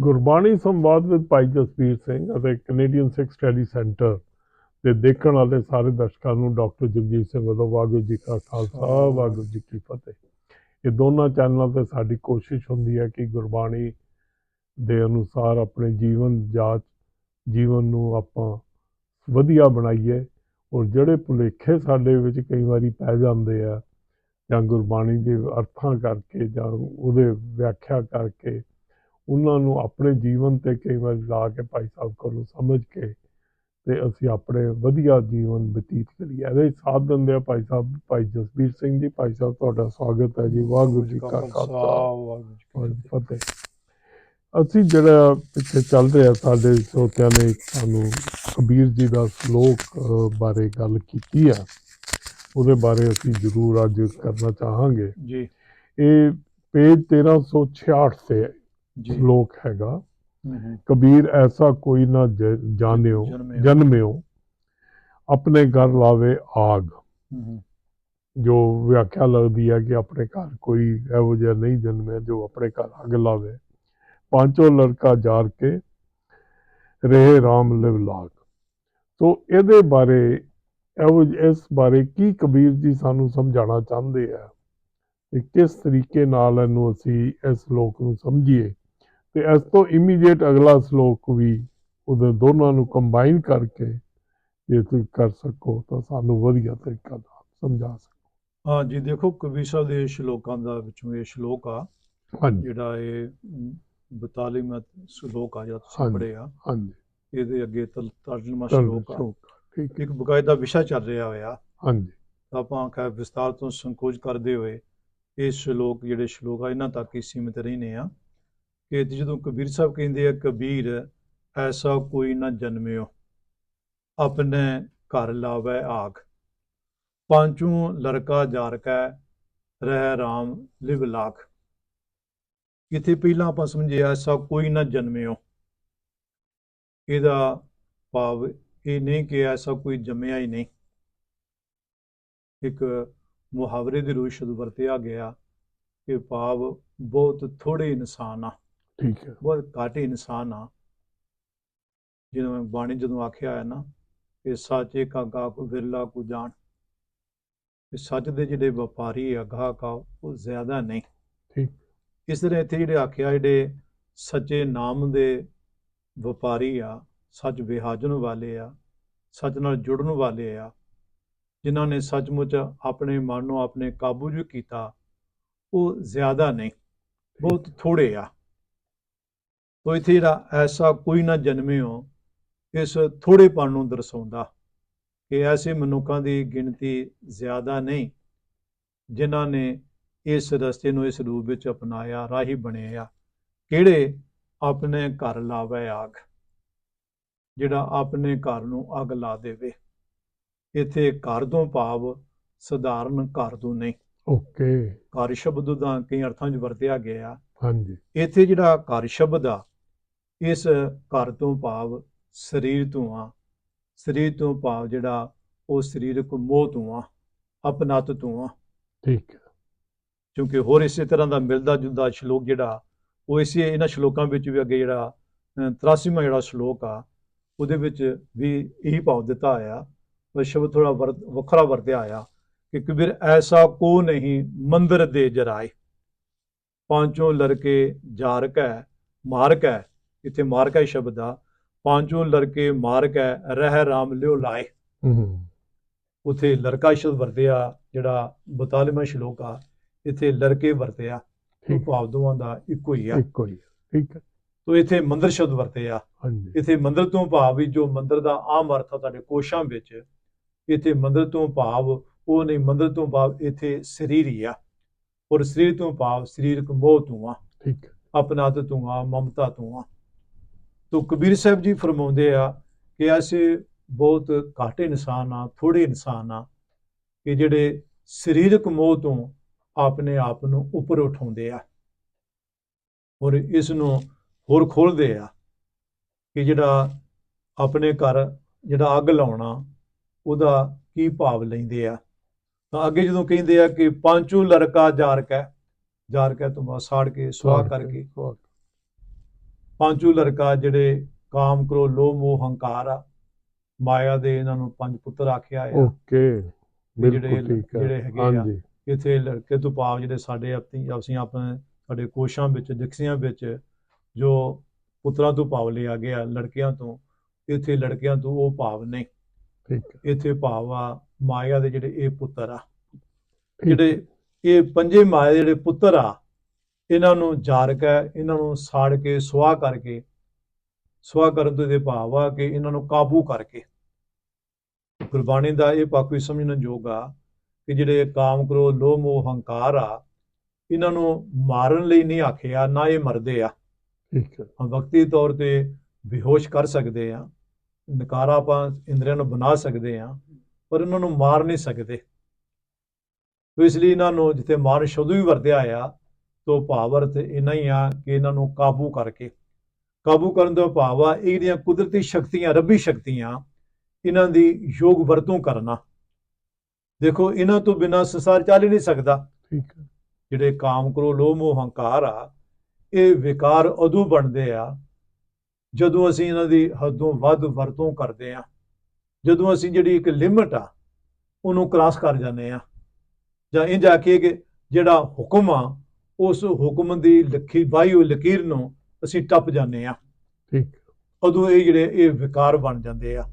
ਗੁਰਬਾਣੀ ਸੰਵਾਦ ਵਿੱਚ ਭਾਈ ਜਸਵੀਰ ਸਿੰਘ ਅਤੇ ਕੈਨੇਡੀਅਨ ਸਿੱਖ ਸਟੱਡੀ ਸੈਂਟਰ ਦੇ ਦੇਖਣ ਵਾਲੇ ਸਾਰੇ ਦਰਸ਼ਕਾਂ ਨੂੰ ਡਾਕਟਰ ਜਗਜੀਤ ਸਿੰਘ ਵੱਲੋਂ ਵਾਹਿਗੁਰੂ ਜੀ ਕਾ ਖਾਲਸਾ ਵਾਹਿਗੁਰੂ ਜੀ ਕੀ ਫਤਿਹ। ਇਹ ਦੋਨਾਂ ਚੈਨਲਾਂ ਤੇ ਸਾਡੀ ਕੋਸ਼ਿਸ਼ ਹੁੰਦੀ ਹੈ ਕਿ ਗੁਰਬਾਣੀ ਦੇ ਅਨੁਸਾਰ ਆਪਣੇ ਜੀਵਨ ਜਾਚ ਜੀਵਨ ਨੂੰ ਆਪਾਂ ਵਧੀਆ ਬਣਾਈਏ ਔਰ ਜਿਹੜੇ ਭੁਲੇਖੇ ਸਾਡੇ ਵਿੱਚ ਕਈ ਵਾਰੀ ਪੈ ਜਾਂਦੇ ਆ ਜਾਂ ਗੁਰਬਾਣੀ ਦੇ ਅਰਥਾਂ ਕਰਕੇ ਜਾਂ ਉਹਦੇ ਵਿਆਖਿਆ ਕਰਕੇ ਉਹਨਾਂ ਨੂੰ ਆਪਣੇ ਜੀਵਨ ਤੇ ਕਈ ਵਾਰ ਲਾ ਕੇ ਭਾਈ ਸਾਹਿਬ ਕੋਲੋਂ ਸਮਝ ਕੇ ਤੇ ਅਸੀਂ ਆਪਣੇ ਵਧੀਆ ਜੀਵਨ ਬਤੀਤ ਕਰੀਏ। ਇਹਦੇ ਸਾਥ ਦਿੰਦੇ ਆ ਭਾਈ ਸਾਹਿਬ ਭਾਈ ਜਸਬੀਰ ਸਿੰਘ ਜੀ। ਭਾਈ ਸਾਹਿਬ ਤੁਹਾਡਾ ਸਵਾਗਤ ਹੈ ਜੀ। ਵਾਹਿਗੁਰੂ ਜੀ ਕਾ ਖਾਲਸਾ ਵਾਹਿਗੁਰੂ ਜੀ ਕੀ ਵਾਹਿਗੁਰੂ ਜੀ ਫਤਿਹ। ਅਸੀਂ ਜਿਹੜਾ ਪਿੱਛੇ ਚੱਲ ਰਿਹਾ ਸਾਡੇ ਸਰੋਤਿਆਂ ਨੇ ਸਾਨੂੰ ਕਬੀਰ ਜੀ ਦਾ ਸ਼ਲੋਕ ਬਾਰੇ ਗੱਲ ਕੀਤੀ ਹੈ ਉਹਦੇ ਬਾਰੇ ਅਸੀਂ ਜ਼ਰੂਰ ਅੱਜ ਕਰਨਾ ਚਾਹਾਂਗੇ। ਜੀ। ਇਹ ਪੇਜ 1366 ਤੇ ਸ਼ਲੋਕ ਹੈਗਾ। ਕਬੀਰ ਐਸਾ ਕੋਈ ਨਾ ਜਾਣਿਓ ਜਨਮਿਓ। ਆਪਣੇ ਘਰ ਲਾਵੇ ਆਗ। ਜੋ ਵਿਆਖਿਆ ਲੱਗਦੀ ਹੈ ਕਿ ਆਪਣੇ ਘਰ ਕੋਈ ਇਹੋ ਜਿਹਾ ਨਹੀਂ ਜਨਮਿਆ ਜੋ ਆਪਣੇ ਘਰ ਅੱਗ ਲਾਵੇ। ਪਾਂਚੋ ਲੜਕਾ ਜਾਰ ਕੇ ਰਹੇ RAM ਲਿਵ ਲਾਗ। ਸੋ ਇਹਦੇ ਬਾਰੇ ਇਹੋ ਇਸ ਬਾਰੇ ਕੀ ਕਬੀਰ ਜੀ ਸਾਨੂੰ ਸਮਝਾਉਣਾ ਚਾਹੁੰਦੇ ਆ? ਕਿ ਕਿਸ ਤਰੀਕੇ ਨਾਲ ਇਹਨੂੰ ਅਸੀਂ ਇਸ ਸ਼ਲੋਕ ਨੂੰ ਸਮਝੀਏ? ਤੇ ਇਸ ਤੋਂ ਇਮੀਡੀਏਟ ਅਗਲਾ ਸ਼ਲੋਕ ਵੀ ਉਹਦੇ ਦੋਨਾਂ ਨੂੰ ਕੰਬਾਈਨ ਕਰਕੇ ਜੇ ਤੁਸੀਂ ਕਰ ਸਕੋ ਤਾਂ ਸਾਨੂੰ ਵਧੀਆ ਤਰੀਕਾ ਨਾਲ ਸਮਝਾ ਸਕੋ। ਹਾਂ ਜੀ ਦੇਖੋ ਕਬੀਰ ਸਾਹਿਬ ਦੇ ਸ਼ਲੋਕਾਂ ਦਾ ਵਿੱਚੋਂ ਇਹ ਸ਼ਲੋਕ ਆ ਜਿਹੜਾ ਇਹ 42ਵਾਂ ਸ਼ਲੋਕ ਆ ਜਿਹੜਾ ਤੁਸੀਂ ਹਾਂਜੀ। ਪੜ੍ਹਿਆ ਹਾਂਜੀ। ਇਹਦੇ ਅੱਗੇ ਤਰਜਮਾ ਸ਼ਲੋਕ ਆ। ਠੀਕ ਇੱਕ ਬਕਾਇਦਾ ਵਿਸ਼ਾ ਚੱਲ ਰਿਹਾ ਹੋਇਆ। ਹਾਂਜੀ। ਤਾਂ ਆਪਾਂ ਕਹ ਵਿਸਤਾਰ ਤੋਂ ਸੰਕੋਚ ਕਰਦੇ ਹੋਏ ਇਹ ਸ਼ਲੋਕ ਜਿਹੜੇ ਸ਼ਲੋਕ ਆ ਇਹਨਾਂ ਤੱਕ ਹੀ ਸੀਮਿਤ ਰਹਿਨੇ ਆ। ਕਿ ਜਦੋਂ ਕਬੀਰ ਸਾਹਿਬ ਕਹਿੰਦੇ ਆ, ਕਬੀਰ, ਐਸਾ ਕੋਈ ਨਾ ਜਨਮਿਓ। ਆਪਣੇ ਘਰ ਲਾਵੇ ਆਖ ਪਾਂਚੂ ਲੜਕਾ ਜਾਰਕੈ, ਰਹਿ ਰਾਮ ਲਿਵ ਲਾਖ। ਇਥੇ ਪਹਿਲਾਂ ਆਪਾਂ ਸਮਝਿਆ, ਐਸਾ ਕੋਈ ਨਾ ਜਨਮਿਓ। ਇਹਦਾ ਭਾਵ ਇਹ ਨਹੀਂ ਕਿ ਐਸਾ ਕੋਈ ਜੰਮਿਆ ਹੀ ਨਹੀਂ। ਇੱਕ ਮੁਹਾਵਰੇ ਦੇ ਰੂਪ ਸ਼ਬਦ ਵਰਤਿਆ ਗਿਆ ਕਿ ਭਾਵ ਬਹੁਤ ਥੋੜੇ ਇਨਸਾਨ ਆ। ਠੀਕ ਹੈ। ਬਹੁਤ ਘੱਟ ਇਨਸਾਨ ਆ। ਜਿਵੇਂ ਬਾਣੀ ਜਦੋਂ ਆਖਿਆ ਹੈ ਨਾ ਕਿ ਸਾਚੇ ਕਾ ਗਾਹਕ ਵਿਰਲਾ ਕੋ ਜਾਣ ਕਿ ਸੱਚ ਦੇ ਜਿਹੜੇ ਵਪਾਰੀ ਆ ਗਾਹਕ ਆ ਉਹ ਜ਼ਿਆਦਾ ਨਹੀਂ। ਠੀਕ। ਇਸ ਤਰ੍ਹਾਂ ਇੱਥੇ ਜਿਹੜੇ ਆਖਿਆ ਜਿਹੜੇ ਸੱਚੇ ਨਾਮ ਦੇ ਵਪਾਰੀ ਆ ਸੱਚ ਵਿਹਾਜਣ ਵਾਲੇ ਆ ਸੱਚ ਨਾਲ ਜੁੜਨ ਵਾਲੇ ਆ ਜਿਨ੍ਹਾਂ ਨੇ ਸੱਚਮੁੱਚ ਆਪਣੇ ਮਨ ਨੂੰ ਆਪਣੇ ਕਾਬੂ 'ਚ ਕੀਤਾ ਉਹ ਜ਼ਿਆਦਾ ਨਹੀਂ ਬਹੁਤ ਥੋੜੇ ਆ। ਤੋ ਇੱਥੇ ਜਿਹੜਾ ਐਸਾ ਕੋਈ ਨਾ ਜਨਮਿਓ ਇਸ ਥੋੜੇਪਣ ਨੂੰ ਦਰਸਾਉਂਦਾ ਕਿ ਐਸੇ ਮਨੁੱਖਾਂ ਦੀ ਗਿਣਤੀ ਜ਼ਿਆਦਾ ਨਹੀਂ ਜਿਨ੍ਹਾਂ ਨੇ ਇਸ ਰਸਤੇ ਨੂੰ ਇਸ ਰੂਪ ਵਿੱਚ ਅਪਣਾਇਆ ਰਾਹੀ ਬਣੇ ਆ ਕਿਹੜੇ ਆਪਣੇ ਘਰ ਲਾਵੇ ਆਗ ਜਿਹੜਾ ਆਪਣੇ ਘਰ ਨੂੰ ਅੱਗ ਲਾ ਦੇਵੇ। ਇੱਥੇ ਘਰ ਤੋਂ ਭਾਵ ਸਧਾਰਨ ਘਰ ਤੋਂ ਨਹੀਂ। ਓਕੇ। ਘਰ ਸ਼ਬਦ ਦਾ ਕਈ ਅਰਥਾਂ 'ਚ ਵਰਤਿਆ ਗਿਆ। ਹਾਂਜੀ। ਇੱਥੇ ਜਿਹੜਾ ਘਰ ਸ਼ਬਦ ਆ ਇਸ ਘਰ ਤੋਂ ਭਾਵ ਸਰੀਰ ਤੋਂ ਆ। ਸਰੀਰ ਤੋਂ ਭਾਵ ਜਿਹੜਾ ਉਹ ਸਰੀਰਕ ਮੋਹ ਤੋਂ ਆ ਅਪਨਤ ਤੋਂ ਆ। ਠੀਕ ਹੈ। ਕਿਉਂਕਿ ਹੋਰ ਇਸੇ ਤਰ੍ਹਾਂ ਦਾ ਮਿਲਦਾ ਜੁਲਦਾ ਸ਼ਲੋਕ ਜਿਹੜਾ ਉਹ ਇਸੇ ਇਹਨਾਂ ਸ਼ਲੋਕਾਂ ਵਿੱਚ ਵੀ ਅੱਗੇ ਜਿਹੜਾ ਅਹ, 83ਵਾਂ ਜਿਹੜਾ ਸ਼ਲੋਕ ਆ ਉਹਦੇ ਵਿੱਚ ਵੀ ਇਹੀ ਭਾਵ ਦਿੱਤਾ ਆਇਆ ਪਰ ਸ਼ਬਦ ਥੋੜਾ ਵੱਖਰਾ ਵਰਤਿਆ ਆਇਆ ਕਿ ਕਬੀਰ ਐਸਾ ਕੋ ਨਹੀਂ ਮੰਦਰ ਦੇ ਜਰਾਏ। ਪਾਂਚੋਂ ਲੜਕੇ ਜਾਰ ਕੈ ਮਾਰ ਕੈ ਇੱਥੇ ਮਾਰ ਕੈ ਸ਼ਬਦ ਆ ਪਾਂਚੋਂ ਲੜਕੇ ਮਾਰ ਕੈ ਰਹਿ ਰਾਮ ਲਿਓ ਲਾਏ ਹੂੰ ਉਥੇ ਲੜਕਾ ਸ਼ਬਦ ਵਰਤਿਆ ਜਿਹੜਾ 42ਵਾਂ ਸ਼ਲੋਕ ਆ ਇੱਥੇ ਲੜਕੇ ਵਰਤਿਆ ਭਾਵ ਦੋਵਾਂ ਦਾ ਇੱਕੋ ਹੀ ਆ। ਇੱਕੋ ਹੀ ਹੈ, ਠੀਕ ਹੈ। ਤੋ ਇੱਥੇ ਮੰਦਰ ਸ਼ਬਦ ਵਰਤਿਆ ਹਾਂਜੀ। ਇੱਥੇ ਮੰਦਰ ਤੋਂ ਭਾਵ ਵੀ ਜੋ ਮੰਦਰ ਦਾ ਆਮ ਅਰਥ ਆ ਤੁਹਾਡੇ ਕੋਸ਼ਾਂ ਵਿੱਚ ਇੱਥੇ ਮੰਦਰ ਤੋਂ ਭਾਵ ਉਹ ਨਹੀਂ ਮੰਦਰ ਤੋਂ ਭਾਵ ਇੱਥੇ ਸਰੀਰ ਹੀ ਆ। ਔਰ ਸਰੀਰ ਤੋਂ ਭਾਵ ਸਰੀਰਕ ਮੋਹ ਤੋਂ ਆ ਠੀਕ ਹੈ। ਆਪਣਾਤ ਤੋਂ ਆ ਮਮਤਾ ਤੋਂ ਆ ਤੋ ਕਬੀਰ ਸਾਹਿਬ ਜੀ ਫਰਮਾਉਂਦੇ ਆ ਕਿ ਐਸੇ ਬਹੁਤ ਘੱਟ ਇਨਸਾਨ ਆ ਥੋੜੇ ਇਨਸਾਨ ਆ ਕਿ ਜਿਹੜੇ ਸਰੀਰਕ ਮੋਹ ਤੋਂ ਆਪਣੇ ਆਪ ਨੂੰ ਉੱਪਰ ਉਠਾਉਂਦੇ ਆ ਔਰ ਇਸ ਨੂੰ ਹੋਰ ਖੋਲਦੇ ਆ ਕਿ ਜਿਹੜਾ ਆਪਣੇ ਘਰ ਜਿਹੜਾ ਅੱਗ ਲਾਉਣਾ ਉਹਦਾ ਕੀ ਭਾਵ ਲੈਂਦੇ ਆ। ਤਾਂ ਅੱਗੇ ਜਦੋਂ ਕਹਿੰਦੇ ਆ ਕਿ ਪਾਂਚੂ ਲੜਕਾ ਜਾਰ ਕੈ ਜਾਰ ਕੈ ਤੁਮਾ ਸਾੜ ਕੇ ਸੁਆਹ ਕਰਕੇ ਪੰਜੂ ਲੜਕਾ ਜਿਹੜੇ ਕਾਮ ਕ੍ਰੋ ਲੋਭ ਮੋਹ ਹੰਕਾਰ ਆ ਮਾਇਆ ਦੇ ਇਹਨਾਂ ਨੂੰ ਪੰਜ ਪੁੱਤਰ ਆਖਿਆ ਆ। ਓਕੇ ਬਿਲਕੁਲ ਠੀਕ ਹੈ। ਜਿਹੜੇ ਹੈਗੇ ਆ। ਹਾਂਜੀ। ਇੱਥੇ ਲੜਕੇ ਤੋਂ ਭਾਵ ਜਿਹੜੇ ਸਾਡੇ ਆਪਣੀ ਅਸੀਂ ਆਪਣੇ ਸਾਡੇ ਕੋਸ਼ਾਂ ਵਿੱਚ ਡਿਕਸੀਆਂ ਵਿੱਚ ਜੋ ਪੁੱਤਰਾਂ ਤੋਂ ਭਾਵ ਲਿਆ ਗਿਆ ਲੜਕਿਆਂ ਤੋਂ ਇੱਥੇ ਲੜਕਿਆਂ ਤੋਂ ਉਹ ਭਾਵ ਨਹੀਂ ਠੀਕ ਹੈ। ਇੱਥੇ ਭਾਵ ਆ ਮਾਇਆ ਦੇ ਜਿਹੜੇ ਇਹ ਪੁੱਤਰ ਆ। ਜਿਹੜੇ ਇਹ ਪੰਜੇ ਮਾਇਆ ਦੇ ਜਿਹੜੇ ਪੁੱਤਰ ਆ ਇਹਨਾਂ ਨੂੰ ਜਾਰ ਕੇ ਇਹਨਾਂ ਨੂੰ ਸਾੜ ਕੇ ਸੁਆਹ ਕਰਕੇ ਸੁਆਹ ਕਰਨ ਤੋਂ ਇਹਦੇ ਭਾਵ ਆ ਕਿ ਇਹਨਾਂ ਨੂੰ ਕਾਬੂ ਕਰਕੇ। ਗੁਰਬਾਣੀ ਦਾ ਇਹ ਪੱਖ ਵੀ ਸਮਝਣ ਯੋਗ ਆ ਕਿ ਜਿਹੜੇ ਕਾਮ ਕਰੋ ਲੋਭ ਮੋਹ ਹੰਕਾਰ ਆ ਇਹਨਾਂ ਨੂੰ ਮਾਰਨ ਲਈ ਨਹੀਂ ਆਖਿਆ ਨਾ ਇਹ ਮਰਦੇ ਆ। ਠੀਕ ਹੈ। ਵਕਤੀ ਤੌਰ ਤੇ ਬੇਹੋਸ਼ ਕਰ ਸਕਦੇ ਆ ਨਕਾਰਾ ਆਪਾਂ ਇੰਦਰੀਆਂ ਨੂੰ ਬਣਾ ਸਕਦੇ ਆ ਪਰ ਇਹਨਾਂ ਨੂੰ ਮਾਰ ਨਹੀਂ ਸਕਦੇ। ਇਸ ਲਈ ਇਹਨਾਂ ਨੂੰ ਜਿੱਥੇ ਮਾਰ ਸ਼ਬਦ ਵੀ ਵਰਤਿਆ ਆ ਤੋ ਭਾਵ ਅਰਥ ਇੰਨਾ ਹੀ ਆ ਕਿ ਇਹਨਾਂ ਨੂੰ ਕਾਬੂ ਕਰਕੇ। ਕਾਬੂ ਕਰਨ ਦਾ ਭਾਵ ਆ ਇਹ ਜਿਹੜੀਆਂ ਕੁਦਰਤੀ ਸ਼ਕਤੀਆਂ ਰੱਬੀ ਸ਼ਕਤੀਆਂ ਇਹਨਾਂ ਦੀ ਯੋਗ ਵਰਤੋਂ ਕਰਨਾ। ਦੇਖੋ ਇਹਨਾਂ ਤੋਂ ਬਿਨਾਂ ਸੰਸਾਰ ਚੱਲ ਹੀ ਨਹੀਂ ਸਕਦਾ। ਠੀਕ ਹੈ। ਜਿਹੜੇ ਕਾਮ ਕਰੋ ਲੋਭ ਮੋਹ ਹੰਕਾਰ ਆ ਇਹ ਵਿਕਾਰ ਉਦੋਂ ਬਣਦੇ ਆ ਜਦੋਂ ਅਸੀਂ ਇਹਨਾਂ ਦੀ ਹੱਦੋਂ ਵੱਧ ਵਰਤੋਂ ਕਰਦੇ ਆ। ਜਦੋਂ ਅਸੀਂ ਜਿਹੜੀ ਇੱਕ ਲਿਮਟ ਆ ਉਹਨੂੰ ਕ੍ਰਾਸ ਕਰ ਜਾਂਦੇ ਆ। ਜਾਂ ਇੰਜ ਆਖੀਏ ਕਿ ਜਿਹੜਾ ਹੁਕਮ ਆ ਉਸ ਹੁਕਮ ਦੀ ਲਖੀ ਹੋਈ ਲਕੀਰ ਨੂੰ ਅਸੀਂ ਟੱਪ ਜਾਂਦੇ ਆ ਠੀਕ ਉਦੋਂ ਇਹ ਜਿਹੜੇ ਇਹ ਵਿਕਾਰ ਬਣ ਜਾਂਦੇ ਆ।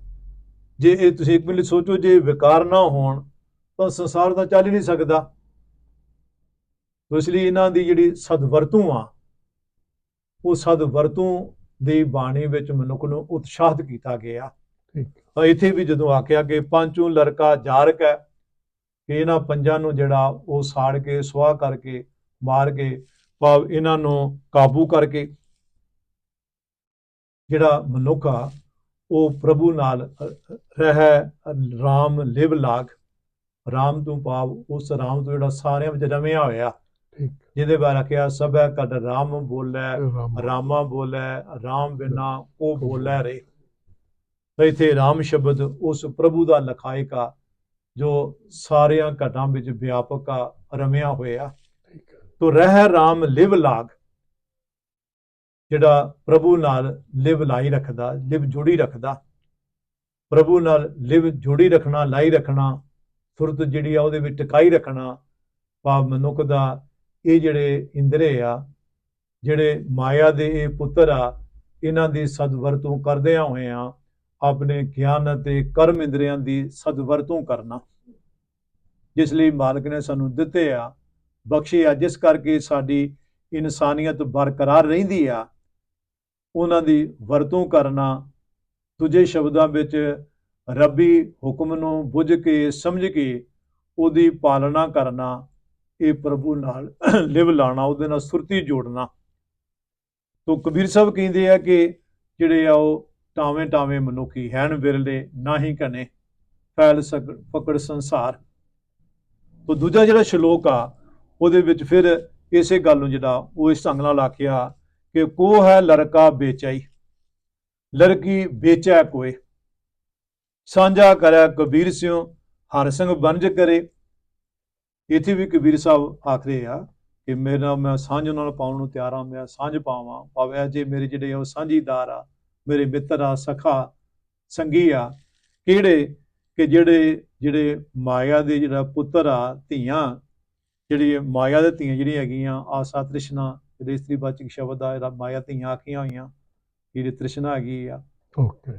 ਜੇ ਇਹ ਤੁਸੀਂ ਇੱਕ ਮਿੰਟ ਸੋਚੋ ਜੇ ਵਿਕਾਰ ਨਾ ਹੋਣ ਤਾਂ ਸੰਸਾਰ ਤਾਂ ਚੱਲ ਹੀ ਨਹੀਂ ਸਕਦਾ। ਇਸ ਲਈ ਇਹਨਾਂ ਦੀ ਜਿਹੜੀ ਸਦਵਰਤੋਂ ਆ ਉਹ ਸਦਵਰਤੋਂ ਦੀ ਬਾਣੀ ਵਿੱਚ ਮਨੁੱਖ ਨੂੰ ਉਤਸ਼ਾਹਿਤ ਕੀਤਾ ਗਿਆ। ਠੀਕ ਤਾਂ ਇੱਥੇ ਵੀ ਜਦੋਂ ਆਖਿਆ ਕਿ ਪੰਚੂ ਲੜਕਾ ਜਾਰਕ ਹੈ ਕਿ ਇਹਨਾਂ ਪੰਜਾਂ ਨੂੰ ਜਿਹੜਾ ਉਹ ਸਾੜ ਕੇ ਸੁਆਹ ਕਰਕੇ ਮਾਰ ਕੇ ਭਾਵ ਇਹਨਾਂ ਨੂੰ ਕਾਬੂ ਕਰਕੇ ਜਿਹੜਾ ਮਨੁੱਖ ਆ ਉਹ ਪ੍ਰਭੂ ਨਾਲ ਰਹਿ RAM ਲਿਵ ਲਾਗ। RAM ਤੋਂ ਭਾਵ ਉਸ RAM ਤੋਂ ਜਿਹੜਾ ਸਾਰਿਆਂ ਵਿੱਚ ਰਮਿਆ ਹੋਇਆ। ਠੀਕ। ਜਿਹਦੇ ਬਾਰੇ ਆਖਿਆ ਸਭੈ ਕਦ RAM ਬੋਲੇ ਰਾਮ। ਰਾਮਾ ਬੋਲੇ ਰਾਮ ਬਿਨਾ ਉਹ ਬੋਲੇ ਰੇ ਤਾਂ ਇੱਥੇ ਰਾਮ ਸ਼ਬਦ ਉਸ ਪ੍ਰਭੂ ਦਾ ਲਖਾਇਕ ਜੋ ਸਾਰਿਆਂ ਘਟਾਂ ਵਿੱਚ ਵਿਆਪਕ ਆ ਰਮਿਆ ਹੋਇਆ। ਤੋ ਰਹਿ ਰਾਮ ਲਿਵ ਲਾਗ। ਜਿਹੜਾ ਪ੍ਰਭੂ ਨਾਲ ਲਿਵ ਲਾਈ ਰੱਖਦਾ, ਲਿਵ ਜੋੜੀ ਰੱਖਦਾ। ਪ੍ਰਭੂ ਨਾਲ ਲਿਵ ਜੋੜੀ ਰੱਖਣਾ, ਲਾਈ ਰੱਖਣਾ, ਸੁਰਤ ਜਿਹੜੀ ਆ ਉਹਦੇ ਵਿੱਚ ਟਿਕਾਈ ਰੱਖਣਾ, ਭਾਵ ਮਨੁੱਖ ਦਾ ਇਹ ਜਿਹੜੇ ਇੰਦਰੇ ਆ, ਜਿਹੜੇ ਮਾਇਆ ਦੇ ਇਹ ਪੁੱਤਰ ਆ, ਇਹਨਾਂ ਦੀ ਸਦਵਰਤੋਂ ਕਰਦਿਆਂ ਹੋਇਆਂ ਆਪਣੇ ਗਿਆਨ ਅਤੇ ਕਰਮ ਇੰਦਰੀਆਂ ਦੀ ਸਦਵਰਤੋਂ ਕਰਨਾ। ਜਿਸ ਲਈ ਮਾਲਕ ਨੇ ਸਾਨੂੰ ਦਿੱਤੇ ਆ ਬਖਸ਼ੇ ਆ, ਜਿਸ ਕਰਕੇ ਸਾਡੀ ਇਨਸਾਨੀਅਤ ਬਰਕਰਾਰ ਰਹਿੰਦੀ ਆ, ਉਹਨਾਂ ਦੀ ਵਰਤੋਂ ਕਰਨਾ ਦੂਜੇ ਸ਼ਬਦਾਂ ਵਿੱਚ ਰੱਬੀ ਹੁਕਮ ਨੂੰ ਬੁੱਝ ਕੇ, ਸਮਝ ਕੇ ਉਹਦੀ ਪਾਲਣਾ ਕਰਨਾ, ਇਹ ਪ੍ਰਭੂ ਨਾਲ ਲਿਵ ਲਾਣਾ, ਉਹਦੇ ਨਾਲ ਸੁਰਤੀ ਜੋੜਨਾ। ਤੋ ਕਬੀਰ ਸਾਹਿਬ ਕਹਿੰਦੇ ਆ ਕਿ ਜਿਹੜੇ ਆ ਉਹ ਟਾਵੇਂ ਟਾਵੇਂ ਮਨੁੱਖੀ ਹੈਨ ਵਿਰਲੇ ਨਾ ਹੀ ਕਨੇ ਫੈਲ ਸਕ ਸੰਸਾਰ। ਤੋ ਦੂਜਾ ਜਿਹੜਾ ਸ਼ਲੋਕ ਆ ਉਹਦੇ ਵਿੱਚ ਫਿਰ ਇਸੇ ਗੱਲ ਨੂੰ ਜਿਹੜਾ ਉਹ ਇਸ ਢੰਗ ਨਾਲ ਆਖਿਆ ਕਿ ਕੋ ਹੈ ਲੜਕਾ ਵੇਚਾਈ ਲੜਕੀ ਵੇਚੈ ਕੋਏ। ਸਾਂਝਾ ਕਰੈ ਕਬੀਰ ਸਿਉ, ਹਰ ਸਿੰਘ ਬੰਜ ਕਰੇ। ਇੱਥੇ ਵੀ ਕਬੀਰ ਸਾਹਿਬ ਆਖਦੇ ਆ ਕਿ ਮੇਰਾ ਮੈਂ ਸਾਂਝ ਨਾਲ ਪਾਉਣ ਨੂੰ ਤਿਆਰ ਹਾਂ ਮੈਂ ਸਾਂਝ ਪਾਵਾਂ, ਭਾਵੇਂ ਜੇ ਮੇਰੇ ਜਿਹੜੇ ਉਹ ਸਾਂਝੀਦਾਰ ਆ, ਮੇਰੇ ਮਿੱਤਰ ਆ, ਸਖਾ, ਸੰਗੀ ਆ, ਕਿਹੜੇ ਕਿ ਜਿਹੜੇ ਜਿਹੜੇ ਮਾਇਆ ਦੇ ਜਿਹੜਾ ਪੁੱਤਰ ਆ, ਧੀਆਂ ਜਿਹੜੀ ਮਾਇਆ ਦੇ ਧੀਆਂ ਜਿਹੜੀਆਂ ਹੈਗੀਆਂ ਆਸਾ ਤ੍ਰਿਸ਼ਨਾ ਜਿਹੜੇ ਇਸਤਰੀ ਵਾਚਕ ਸ਼ਬਦ ਆ ਮਾਇਆ ਧੀਆਂ ਆਖੀਆਂ ਹੋਈਆਂ। ਜਿਹੜੀ ਤ੍ਰਿਸ਼ਨਾ ਹੈਗੀ ਆ ਓਕੇ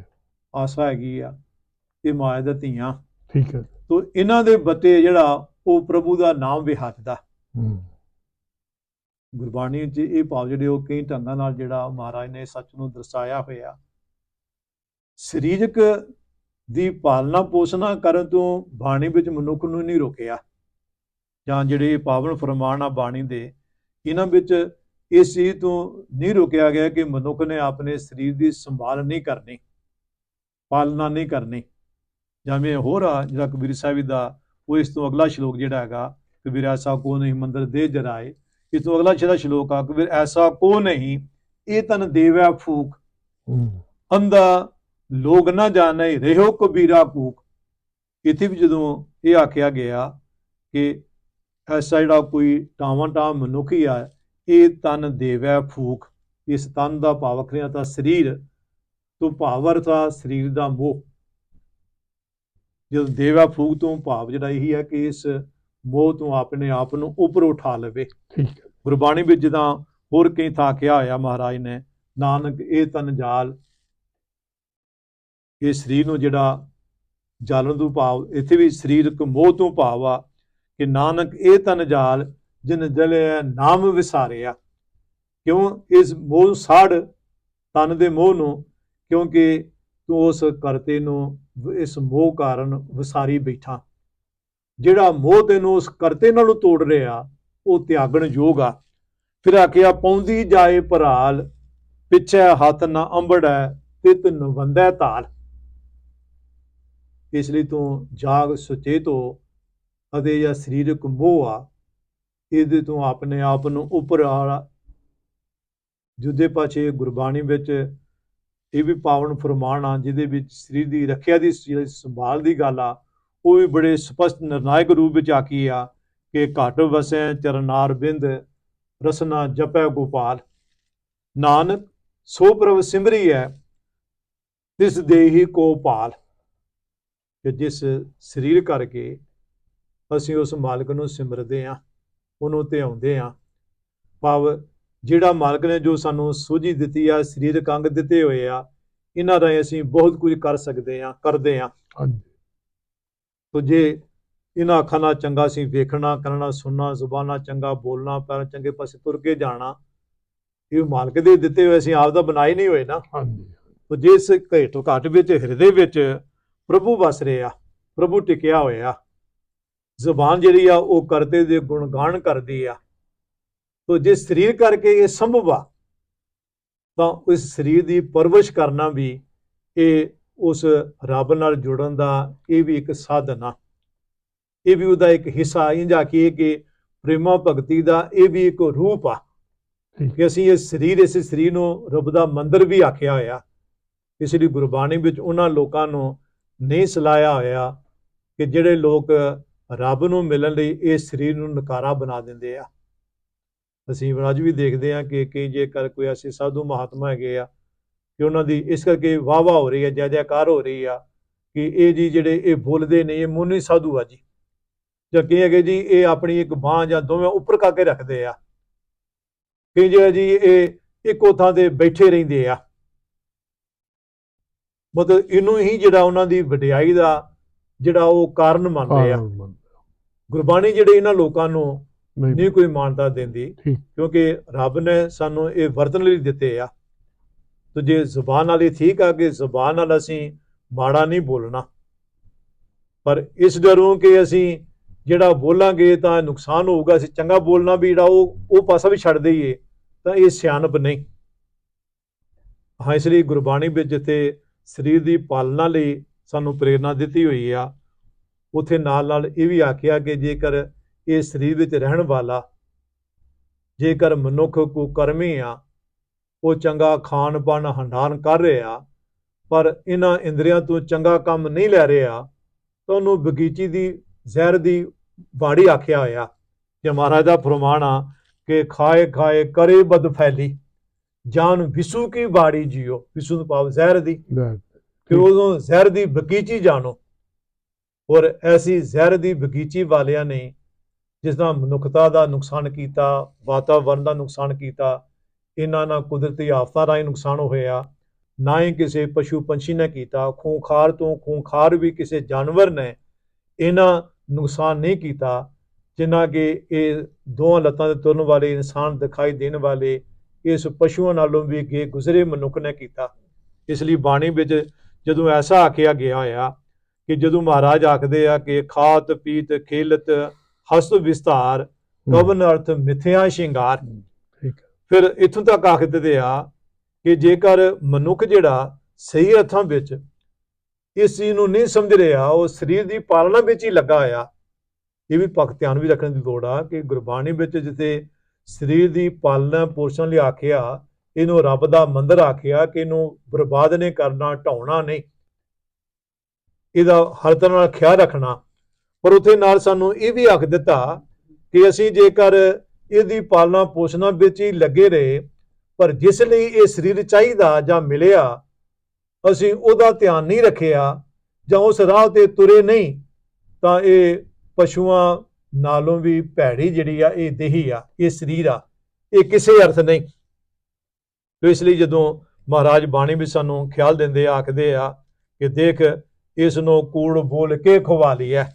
ਆਸਾ ਹੈਗੀ ਆ ਇਹ ਮਾਇਆ ਦੇ ਧੀਆਂ। ਠੀਕ ਹੈ। ਤੋ ਇਹਨਾਂ ਦੇ ਬੱਤੇ ਜਿਹੜਾ ਉਹ ਪ੍ਰਭੂ ਦਾ ਨਾਮ ਵਿਹਾਜਦਾ ਹੂੰ। ਗੁਰਬਾਣੀ 'ਚ ਇਹ ਭਾਵ ਜਿਹੜੇ ਉਹ ਕਈ ਢੰਗਾਂ ਨਾਲ ਜਿਹੜਾ ਮਹਾਰਾਜ ਨੇ ਸੱਚ ਨੂੰ ਦਰਸਾਇਆ ਹੋਇਆ। ਸਰੀਰਕ ਦੀ ਪਾਲਣਾ ਪੋਸ਼ਣਾ ਕਰਨ ਤੋਂ ਬਾਣੀ ਵਿੱਚ ਮਨੁੱਖ ਨੂੰ ਨਹੀਂ ਰੋਕਿਆ। ਜਾਂ ਜਿਹੜੇ ਪਾਵਨ ਫਰਮਾਨ ਆ ਬਾਣੀ ਦੇ ਇਹਨਾਂ ਵਿੱਚ ਇਸ ਚੀਜ਼ ਤੋਂ ਨਹੀਂ ਰੋਕਿਆ ਗਿਆ ਕਿ ਮਨੁੱਖ ਨੇ ਆਪਣੇ ਸਰੀਰ ਦੀ ਸੰਭਾਲ ਨਹੀਂ ਕਰਨੀ ਪਾਲਣਾ ਨਹੀਂ ਕਰਨੀ। ਜਿਵੇਂ ਹੋਰ ਆ ਜਿਹੜਾ ਕਬੀਰ ਸਾਹਿਬ ਦਾ ਉਹ ਇਸ ਤੋਂ ਅਗਲਾ ਸ਼ਲੋਕ ਜਿਹੜਾ ਹੈਗਾ ਕਬੀਰ ਐਸਾ ਕੋ ਨਹੀਂ ਮੰਦਰ ਦੇ ਜਰਾਏ ਇਸ ਤੋਂ ਅਗਲਾ ਜਿਹੜਾ ਸ਼ਲੋਕ ਆ ਕਬੀਰ ਐਸਾ ਕੋ ਨਹੀਂ ਇਹ ਤਨ ਦੇਵੈ ਫੂਕ। ਅੰਦਾ ਲੋਗ ਨਾ ਜਾਣੈ ਰਹਿਓ ਕਬੀਰਾ ਕੂਕ। ਇੱਥੇ ਵੀ ਜਦੋਂ ਇਹ ਆਖਿਆ ਗਿਆ ਕਿ ਐਸਾ ਜਿਹੜਾ ਕੋਈ ਟਾਵਾਂ ਟਾਂ ਮਨੁੱਖੀ ਆ ਇਹ ਤਨ ਦੇਵੈ ਫੂਕ। ਇਸ ਤਨ ਦਾ ਭਾਵ ਵੱਖਰਿਆ ਤਾਂ ਸਰੀਰ ਤੋਂ ਭਾਵ ਅਰਥਾ ਸਰੀਰ ਦਾ ਮੋਹ। ਜਦੋਂ ਦੇਵਾ ਫੂਕ ਤੋਂ ਭਾਵ ਜਿਹੜਾ ਇਹੀ ਹੈ ਕਿ ਇਸ ਮੋਹ ਤੋਂ ਆਪਣੇ ਆਪ ਨੂੰ ਉੱਪਰ ਉਠਾ ਲਵੇ। ਠੀਕ ਗੁਰਬਾਣੀ ਵਿੱਚ ਜਿੱਦਾਂ ਹੋਰ ਕਈ ਥਾਂ ਕਿਹਾ ਹੋਇਆ ਮਹਾਰਾਜ ਨੇ ਨਾਨਕ ਇਹ ਤਨ ਜਾਲ ਇਹ ਸਰੀਰ ਨੂੰ ਜਿਹੜਾ ਜਾਲਣ ਤੋਂ ਭਾਵ ਇੱਥੇ ਵੀ ਸਰੀਰਕ ਮੋਹ ਤੋਂ ਭਾਵ ਆ। ਕਿ ਨਾਨਕ ਇਹ ਤਨ ਜਾਲ ਜਿਨ ਜਲਿਆ ਨਾਮ ਵਿਸਾਰਿਆ। ਕਿਉਂ? ਇਸ ਮੋਹ ਸਾੜ ਤਨ ਦੇ ਮੋਹ ਨੂੰ, ਕਿਉਂਕਿ ਤੂੰ ਉਸ ਕਰਤੇ ਨੂੰ ਇਸ ਮੋਹ ਕਾਰਨ ਵਿਸਾਰੀ ਬੈਠਾ। ਜਿਹੜਾ ਮੋਹ ਤੈਨੂੰ ਉਸ ਕਰਤੇ ਨਾਲੋਂ ਤੋੜ ਰਿਹਾ, ਉਹ ਤਿਆਗਣ ਯੋਗ ਆ। ਫਿਰ ਆਖਿਆ, ਪੌਂਦੀ ਜਾਏ ਭਰਾਲ, ਪਿੱਛੇ ਹੱਥ ਨਾ ਅੰਬੜੈ, ਤਿਤ ਨਵੰਦੈ ਤਾਲ। ਇਸ ਲਈ ਤੂੰ ਜਾਗ ਸੁਚੇਤ ਹੋ ਅਤੇ ਇਹ ਸਰੀਰਕ ਮੋਹ ਆ, ਇਹਦੇ ਤੋਂ ਆਪਣੇ ਆਪ ਨੂੰ ਉੱਪਰ ਆ ਜੁਦੇ ਪਾਛੇ ਗੁਰਬਾਣੀ ਵਿੱਚ ਇਹ ਵੀ ਪਾਵਨ ਫਰਮਾਨ ਆ, ਜਿਹਦੇ ਵਿੱਚ ਸਰੀਰ ਦੀ ਰੱਖਿਆ ਦੀ ਸੰਭਾਲ ਦੀ ਗੱਲ ਆ, ਉਹ ਵੀ ਬੜੇ ਸਪਸ਼ਟ ਨਿਰਣਾਇਕ ਰੂਪ ਵਿੱਚ ਆਕੀ ਆ ਕਿ ਘਟ ਵਸੈ ਚਰਨਾਰ ਬਿੰਦ, ਰਸਨਾ ਜਪੈ ਗੋਪਾਲ। ਨਾਨਕ, ਸੋ ਪ੍ਰਭ ਸਿਮਰੀ ਹੈ ਤਿਸ ਦੇਹੀ ਕੋ ਪਾਲ। ਕਿ ਜਿਸ ਸਰੀਰ ਕਰਕੇ ਅਸੀਂ ਉਸ ਮਾਲਕ ਨੂੰ ਸਿਮਰਦੇ ਹਾਂ ਉਹਨੂੰ ਧਿਆਉਂਦੇ ਹਾਂ ਭਾਵ ਜਿਹੜਾ ਮਾਲਕ ਨੇ ਜੋ ਸਾਨੂੰ ਸੂਝੀ ਦਿੱਤੀ ਆ ਸਰੀਰਕ ਅੰਗ ਦਿੱਤੇ ਹੋਏ ਆ ਇਹਨਾਂ ਰਾਹੀਂ ਅਸੀਂ ਬਹੁਤ ਕੁਝ ਕਰ ਸਕਦੇ ਹਾਂ ਕਰਦੇ ਹਾਂਜੀ। ਤੋ ਜੇ ਇਹਨਾਂ ਅੱਖਾਂ ਨਾਲ ਚੰਗਾ ਸੀ ਵੇਖਣਾ ਕਰਨਾ ਸੁਣਨਾ ਜ਼ੁਬਾਨਾਂ ਚੰਗਾ ਬੋਲਣਾ ਪੈਰ ਚੰਗੇ ਪਾਸੇ ਤੁਰ ਕੇ ਜਾਣਾ ਇਹ ਮਾਲਕ ਦੇ ਦਿੱਤੇ ਹੋਏ ਅਸੀਂ ਆਪ ਦਾ ਬਣਾਏ ਨਹੀਂ ਹੋਏ ਨਾ। ਹਾਂਜੀ। ਤੋ ਜੇ ਇਸ ਘੇਟ ਤੋਂ ਘੱਟ ਵਿੱਚ ਹਿਰਦੇ ਵਿੱਚ ਪ੍ਰਭੂ ਵਸ ਰਿਹਾ ਪ੍ਰਭੂ ਟਿਕਿਆ ਹੋਇਆ ਜ਼ੁਬਾਨ ਜਿਹੜੀ ਆ ਉਹ ਕਰਤੇ ਦੇ ਗੁਣਗਾਨ ਕਰਦੀ ਆ। ਤੋ ਜੇ ਸਰੀਰ ਕਰਕੇ ਇਹ ਸੰਭਵ ਆ ਤਾਂ ਉਸ ਸਰੀਰ ਦੀ ਪਰਵਰਿਸ਼ ਕਰਨਾ ਵੀ ਇਹ ਉਸ ਰੱਬ ਨਾਲ ਜੁੜਨ ਦਾ ਇਹ ਵੀ ਇੱਕ ਸਾਧਨ ਆ। ਇਹ ਵੀ ਉਹਦਾ ਇੱਕ ਹਿੱਸਾ ਇੰਜ ਆਖੀਏ ਕਿ ਪ੍ਰੇਮਾ ਭਗਤੀ ਦਾ ਇਹ ਵੀ ਇੱਕ ਰੂਪ ਆ ਕਿ ਅਸੀਂ ਇਹ ਸਰੀਰ ਇਸ ਸਰੀਰ ਨੂੰ ਰੱਬ ਦਾ ਮੰਦਰ ਵੀ ਆਖਿਆ ਹੋਇਆ। ਇਸ ਲਈ ਗੁਰਬਾਣੀ ਵਿੱਚ ਉਹਨਾਂ ਲੋਕਾਂ ਨੂੰ ਨਹੀਂ ਸਲਾਇਆ ਹੋਇਆ ਕਿ ਜਿਹੜੇ ਲੋਕ ਰੱਬ ਨੂੰ ਮਿਲਣ ਲਈ ਇਹ ਸਰੀਰ ਨੂੰ ਨਕਾਰਾ ਬਣਾ ਦਿੰਦੇ ਆ। ਅਸੀਂ ਅੱਜ ਵੀ ਦੇਖਦੇ ਹਾਂ ਕਿ ਕਈ ਜੇਕਰ ਕੋਈ ਐਸੇ ਸਾਧੂ ਮਹਾਤਮਾ ਹੈਗੇ ਆ ਕਿ ਉਹਨਾਂ ਦੀ ਇਸ ਕਰਕੇ ਵਾਹ ਹੋ ਰਹੀ ਹੈ ਜੈ ਜੈਕਾਰ ਹੋ ਰਹੀ ਆ ਕਿ ਇਹ ਜੀ ਜਿਹੜੇ ਇਹ ਬੋਲਦੇ ਨੇ, ਇਹ ਮੋਨੀ ਸਾਧੂ ਆ ਜੀ। ਜਾਂ ਕਈ ਹੈਗੇ ਜੀ, ਇਹ ਆਪਣੀ ਇੱਕ ਬਾਹ ਜਾਂ ਦੋਵੇਂ ਉੱਪਰ ਕਰਕੇ ਰੱਖਦੇ ਆ। ਕਈ ਜਿਹੜੇ ਜੀ, ਇਹ ਇੱਕੋ ਥਾਂ ਤੇ ਬੈਠੇ ਰਹਿੰਦੇ ਆ। ਮਤਲਬ ਇਹਨੂੰ ਹੀ ਜਿਹੜਾ ਉਹਨਾਂ ਦੀ ਵਡਿਆਈ ਦਾ ਜਿਹੜਾ ਉਹ ਕਾਰਨ ਮੰਨਦੇ ਆ। ਗੁਰਬਾਣੀ ਜਿਹੜੇ ਇਹਨਾਂ ਲੋਕਾਂ ਨੂੰ ਨਹੀਂ। ਕੋਈ ਮਾਨਤਾ ਦਿੰਦੀ। ਕਿਉਂਕਿ ਰੱਬ ਨੇ ਸਾਨੂੰ ਇਹ ਵਰਤਨ ਲਈ ਦਿੱਤੇ ਆ। ਤੇ ਜੇ ਜ਼ੁਬਾਨ ਵਾਲੀ ਠੀਕ ਆ ਕਿ ਜ਼ੁਬਾਨ ਨਾਲ ਅਸੀਂ ਮਾੜਾ ਨਹੀਂ ਬੋਲਣਾ ਪਰ ਇਸ ਡਰੋਂ ਕਿ ਅਸੀਂ ਜਿਹੜਾ ਬੋਲਾਂਗੇ ਤਾਂ ਨੁਕਸਾਨ ਹੋਊਗਾ ਅਸੀਂ ਚੰਗਾ ਬੋਲਣਾ ਵੀ ਜਿਹੜਾ ਉਹ ਉਹ ਪਾਸਾ ਵੀ ਛੱਡ ਦਈਏ ਤਾਂ ਇਹ ਸਿਆਣਪ ਨਹੀਂ। ਹਾਂ ਇਸ ਲਈ ਗੁਰਬਾਣੀ ਵਿੱਚ ਜਿੱਥੇ ਸਰੀਰ ਦੀ ਪਾਲਣਾ ਲਈ ਸਾਨੂੰ ਪ੍ਰੇਰਣਾ ਦਿੱਤੀ ਹੋਈ ਆ। ਉਥੇ ਨਾਲ ਨਾਲ ਇਹ ਵੀ ਆਖਿਆ ਕਿ ਜੇਕਰ ਇਹ ਸਰੀਰ ਵਿੱਚ ਰਹਿਣ ਵਾਲਾ ਜੇਕਰ ਮਨੁੱਖ ਕੋ ਕਰਮੀ ਆ ਉਹ ਚੰਗਾ ਖਾਣ ਪਾਣ ਹੰਡਾਨ ਕਰ ਰਿਹਾ ਪਰ ਇਹਨਾਂ ਇੰਦਰੀਆਂ ਤੋਂ ਚੰਗਾ ਕੰਮ ਨਹੀਂ ਲੈ ਰਿਹਾ ਤਾਂ ਉਹਨੂੰ ਬਗੀਚੀ ਦੀ ਜ਼ਹਿਰ ਦੀ ਬਾੜੀ ਆਖਿਆ ਹੋਇਆ। ਕਿ ਮਹਾਰਾਜ ਦਾ ਫਰਮਾਨ ਆ ਕਿ ਖਾਏ ਖਾਏ ਕਰੇ ਬਦ ਫੈਲੀ ਜਾਨ ਵਿਸੂ ਕੀ ਬਾੜੀ ਜਿਓ ਵਿਸੂ ਨੂੰ ਭਾਵ ਜ਼ਹਿਰ ਦੀ। ਕਿ ਉਦੋਂ ਜ਼ਹਿਰ ਦੀ ਬਗੀਚੀ ਜਾਣੋ। ਔਰ ਐਸੀ ਜ਼ਹਿਰ ਦੀ ਬਗੀਚੀ ਵਾਲਿਆਂ ਨੇ ਜਿਸ ਦਾ ਮਨੁੱਖਤਾ ਦਾ ਨੁਕਸਾਨ ਕੀਤਾ ਵਾਤਾਵਰਣ ਦਾ ਨੁਕਸਾਨ ਕੀਤਾ, ਇਹਨਾਂ ਨਾਲ ਕੁਦਰਤੀ ਆਫਤਾਂ ਰਾਹੀਂ ਨੁਕਸਾਨ ਹੋਇਆ, ਨਾ ਹੀ ਕਿਸੇ ਪਸ਼ੂ ਪੰਛੀ ਨੇ ਕੀਤਾ, ਖੂੰਖਾਰ ਤੋਂ ਖੂੰਖਾਰ ਵੀ ਕਿਸੇ ਜਾਨਵਰ ਨੇ ਇਹਨਾਂ ਨੁਕਸਾਨ ਨਹੀਂ ਕੀਤਾ, ਜਿੰਨਾ ਕਿ ਇਹ ਦੋਹਾਂ ਲੱਤਾਂ ਤੇ ਤੁਰਨ ਵਾਲੇ ਇਨਸਾਨ ਦਿਖਾਈ ਦੇਣ ਵਾਲੇ ਇਸ ਪਸ਼ੂਆਂ ਨਾਲੋਂ ਵੀ ਅੱਗੇ ਗੁਜ਼ਰੇ ਮਨੁੱਖ ਨੇ ਕੀਤਾ। ਇਸ ਲਈ ਬਾਣੀ ਵਿੱਚ ਜਦੋਂ ਐਸਾ ਆਖਿਆ ਗਿਆ ਹੋਇਆ ਕਿ ਜਦੋਂ ਮਹਾਰਾਜ ਆਖਦੇ ਆ ਕਿ ਖਾਤ ਪੀਤ ਖੇਲਤ ਹਸਤ ਵਿਸਤਾਰ ਕਵਨ ਅਰਥ ਮਿਥਿਆ ਸ਼ਿੰਗਾਰ। ਠੀਕ ਫਿਰ ਇਥੋਂ ਤੱਕ ਆਖ ਦਿੰਦੇ ਆ ਕਿ ਜੇਕਰ ਮਨੁੱਖ ਜਿਹੜਾ ਸਹੀ ਅਰਥਾਂ ਵਿੱਚ ਇਸ ਚੀਜ਼ ਨੂੰ ਨਹੀਂ ਸਮਝ ਰਿਹਾ ਉਹ ਸਰੀਰ ਦੀ ਪਾਲਣਾ ਵਿੱਚ ਹੀ ਲੱਗਾ ਹੋਇਆ ਇਹ ਵੀ ਪੱਖ ਧਿਆਨ ਵੀ ਰੱਖਣ ਦੀ ਲੋੜ ਆ ਕਿ ਗੁਰਬਾਣੀ ਵਿੱਚ ਜਿੱਥੇ ਸਰੀਰ ਦੀ ਪਾਲਣਾ ਪੋਸ਼ਣ ਲਈ ਆਖਿਆ ਇਹਨੂੰ ਰੱਬ ਦਾ ਮੰਦਰ ਆਖਿਆ ਕਿ ਇਹਨੂੰ ਬਰਬਾਦ ਨਹੀਂ ਕਰਨਾ ਢਾਉਣਾ ਨਹੀਂ। ਇਹਦਾ ਹਰ ਤਰ੍ਹਾਂ ਨਾਲ ਖਿਆਲ ਰੱਖਣਾ। ਪਰ ਉਥੇ ਨਾਲ ਸਾਨੂੰ ਇਹ ਵੀ ਆਖ ਦਿੱਤਾ ਕਿ ਅਸੀਂ ਜੇਕਰ ਇਹਦੀ ਪਾਲਣਾ ਪੋਸ਼ਣਾ ਵਿੱਚ ਹੀ ਲੱਗੇ ਰਹੇ, ਪਰ ਜਿਸ ਲਈ ਇਹ ਸਰੀਰ ਚਾਹੀਦਾ ਜਾਂ ਮਿਲਿਆ, ਅਸੀਂ ਉਹਦਾ ਧਿਆਨ ਨਹੀਂ ਰੱਖਿਆ ਜਾਂ ਉਸ ਰਾਹ ਤੇ ਤੁਰੇ ਨਹੀਂ, ਤਾਂ ਇਹ ਪਸ਼ੂਆਂ ਨਾਲੋਂ ਵੀ ਭੈੜੀ ਜਿਹੜੀ ਆ, ਇਹ ਦੇਹੀ ਆ, ਇਹ ਸਰੀਰ ਆ, ਇਹ ਕਿਸੇ ਅਰਥ ਨਹੀਂ। ਤੇ ਇਸ ਲਈ ਜਦੋਂ ਮਹਾਰਾਜ ਬਾਣੀ ਵੀ ਸਾਨੂੰ ਖਿਆਲ ਦਿੰਦੇ ਆ, ਆਖਦੇ ਆ ਕਿ ਦੇਖ ਇਸ ਨੂੰ ਕੂੜ ਬੋਲ ਕੇ ਖਵਾ ਲਿਆ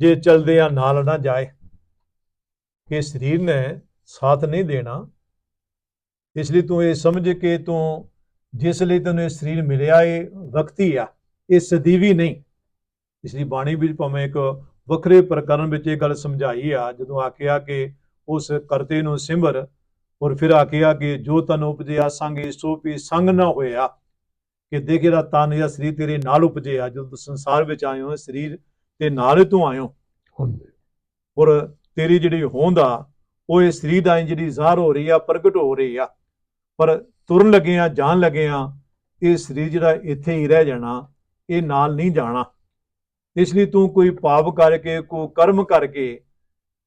ਜੇ ਚਲਦੇ ਆ ਨਾਲ ਨਾ ਜਾਏ। ਕਿ ਸਰੀਰ ਨੇ ਸਾਥ ਨਹੀਂ ਦੇਣਾ। ਇਸ ਲਈ ਤੂੰ ਇਹ ਸਮਝ ਕੇ ਤੂੰ ਜਿਸ ਲਈ ਤੈਨੂੰ ਇਹ ਸਰੀਰ ਮਿਲਿਆ, ਇਹ ਵਕਤੀ ਆ, ਇਹ ਸਦੀਵੀ ਨਹੀਂ। ਇਸ ਲਈ ਬਾਣੀ ਵਿੱਚ ਭਾਵੇਂ ਇੱਕ ਵੱਖਰੇ ਪ੍ਰਕਰਨ ਵਿੱਚ ਇਹ ਗੱਲ ਸਮਝਾਈ ਆ, ਜਦੋਂ ਆਖਿਆ ਕਿ ਉਸ ਕਰਤੇ ਨੂੰ ਸਿਮਰ ਔਰ ਫਿਰ ਆਖਿਆ ਕਿ ਜੋ ਤਨ ਉਪਜਿਆ ਸੰਗ ਸੋ ਵੀ ਸੰਗ ਨਾ ਹੋਇਆ। ਕਿ ਦੇਖ ਜਿਹੜਾ ਤਨ ਜਾਂ ਸਰੀਰ ਤੇਰੇ ਨਾਲ ਉਪਜਿਆ ਜਦੋਂ ਤੂੰ ਸੰਸਾਰ ਵਿੱਚ ਆਇਓ ਹੈ ਸਰੀਰ ਤੇ ਨਾਲ ਤੂੰ ਆਇਓ ਹੁੰਦੇ। ਔਰ ਤੇਰੀ ਜਿਹੜੀ ਹੋਂਦ ਆ ਉਹ ਇਹ ਸਰੀਰ ਦਾ ਜਿਹੜੀ ਜ਼ਾਹਰ ਹੋ ਰਹੀ ਆ ਪ੍ਰਗਟ ਹੋ ਰਹੀ ਆ। ਪਰ ਤੁਰਨ ਲੱਗੇ ਆ ਜਾਣ ਲੱਗੇ ਆ ਇਹ ਸਰੀਰ ਜਿਹੜਾ ਇੱਥੇ ਹੀ ਰਹਿ ਜਾਣਾ ਇਹ ਨਾਲ ਨਹੀਂ ਜਾਣਾ। ਇਸ ਲਈ ਤੂੰ ਕੋਈ ਪਾਪ ਕਰਕੇ ਕੋਈ ਕਰਮ ਕਰਕੇ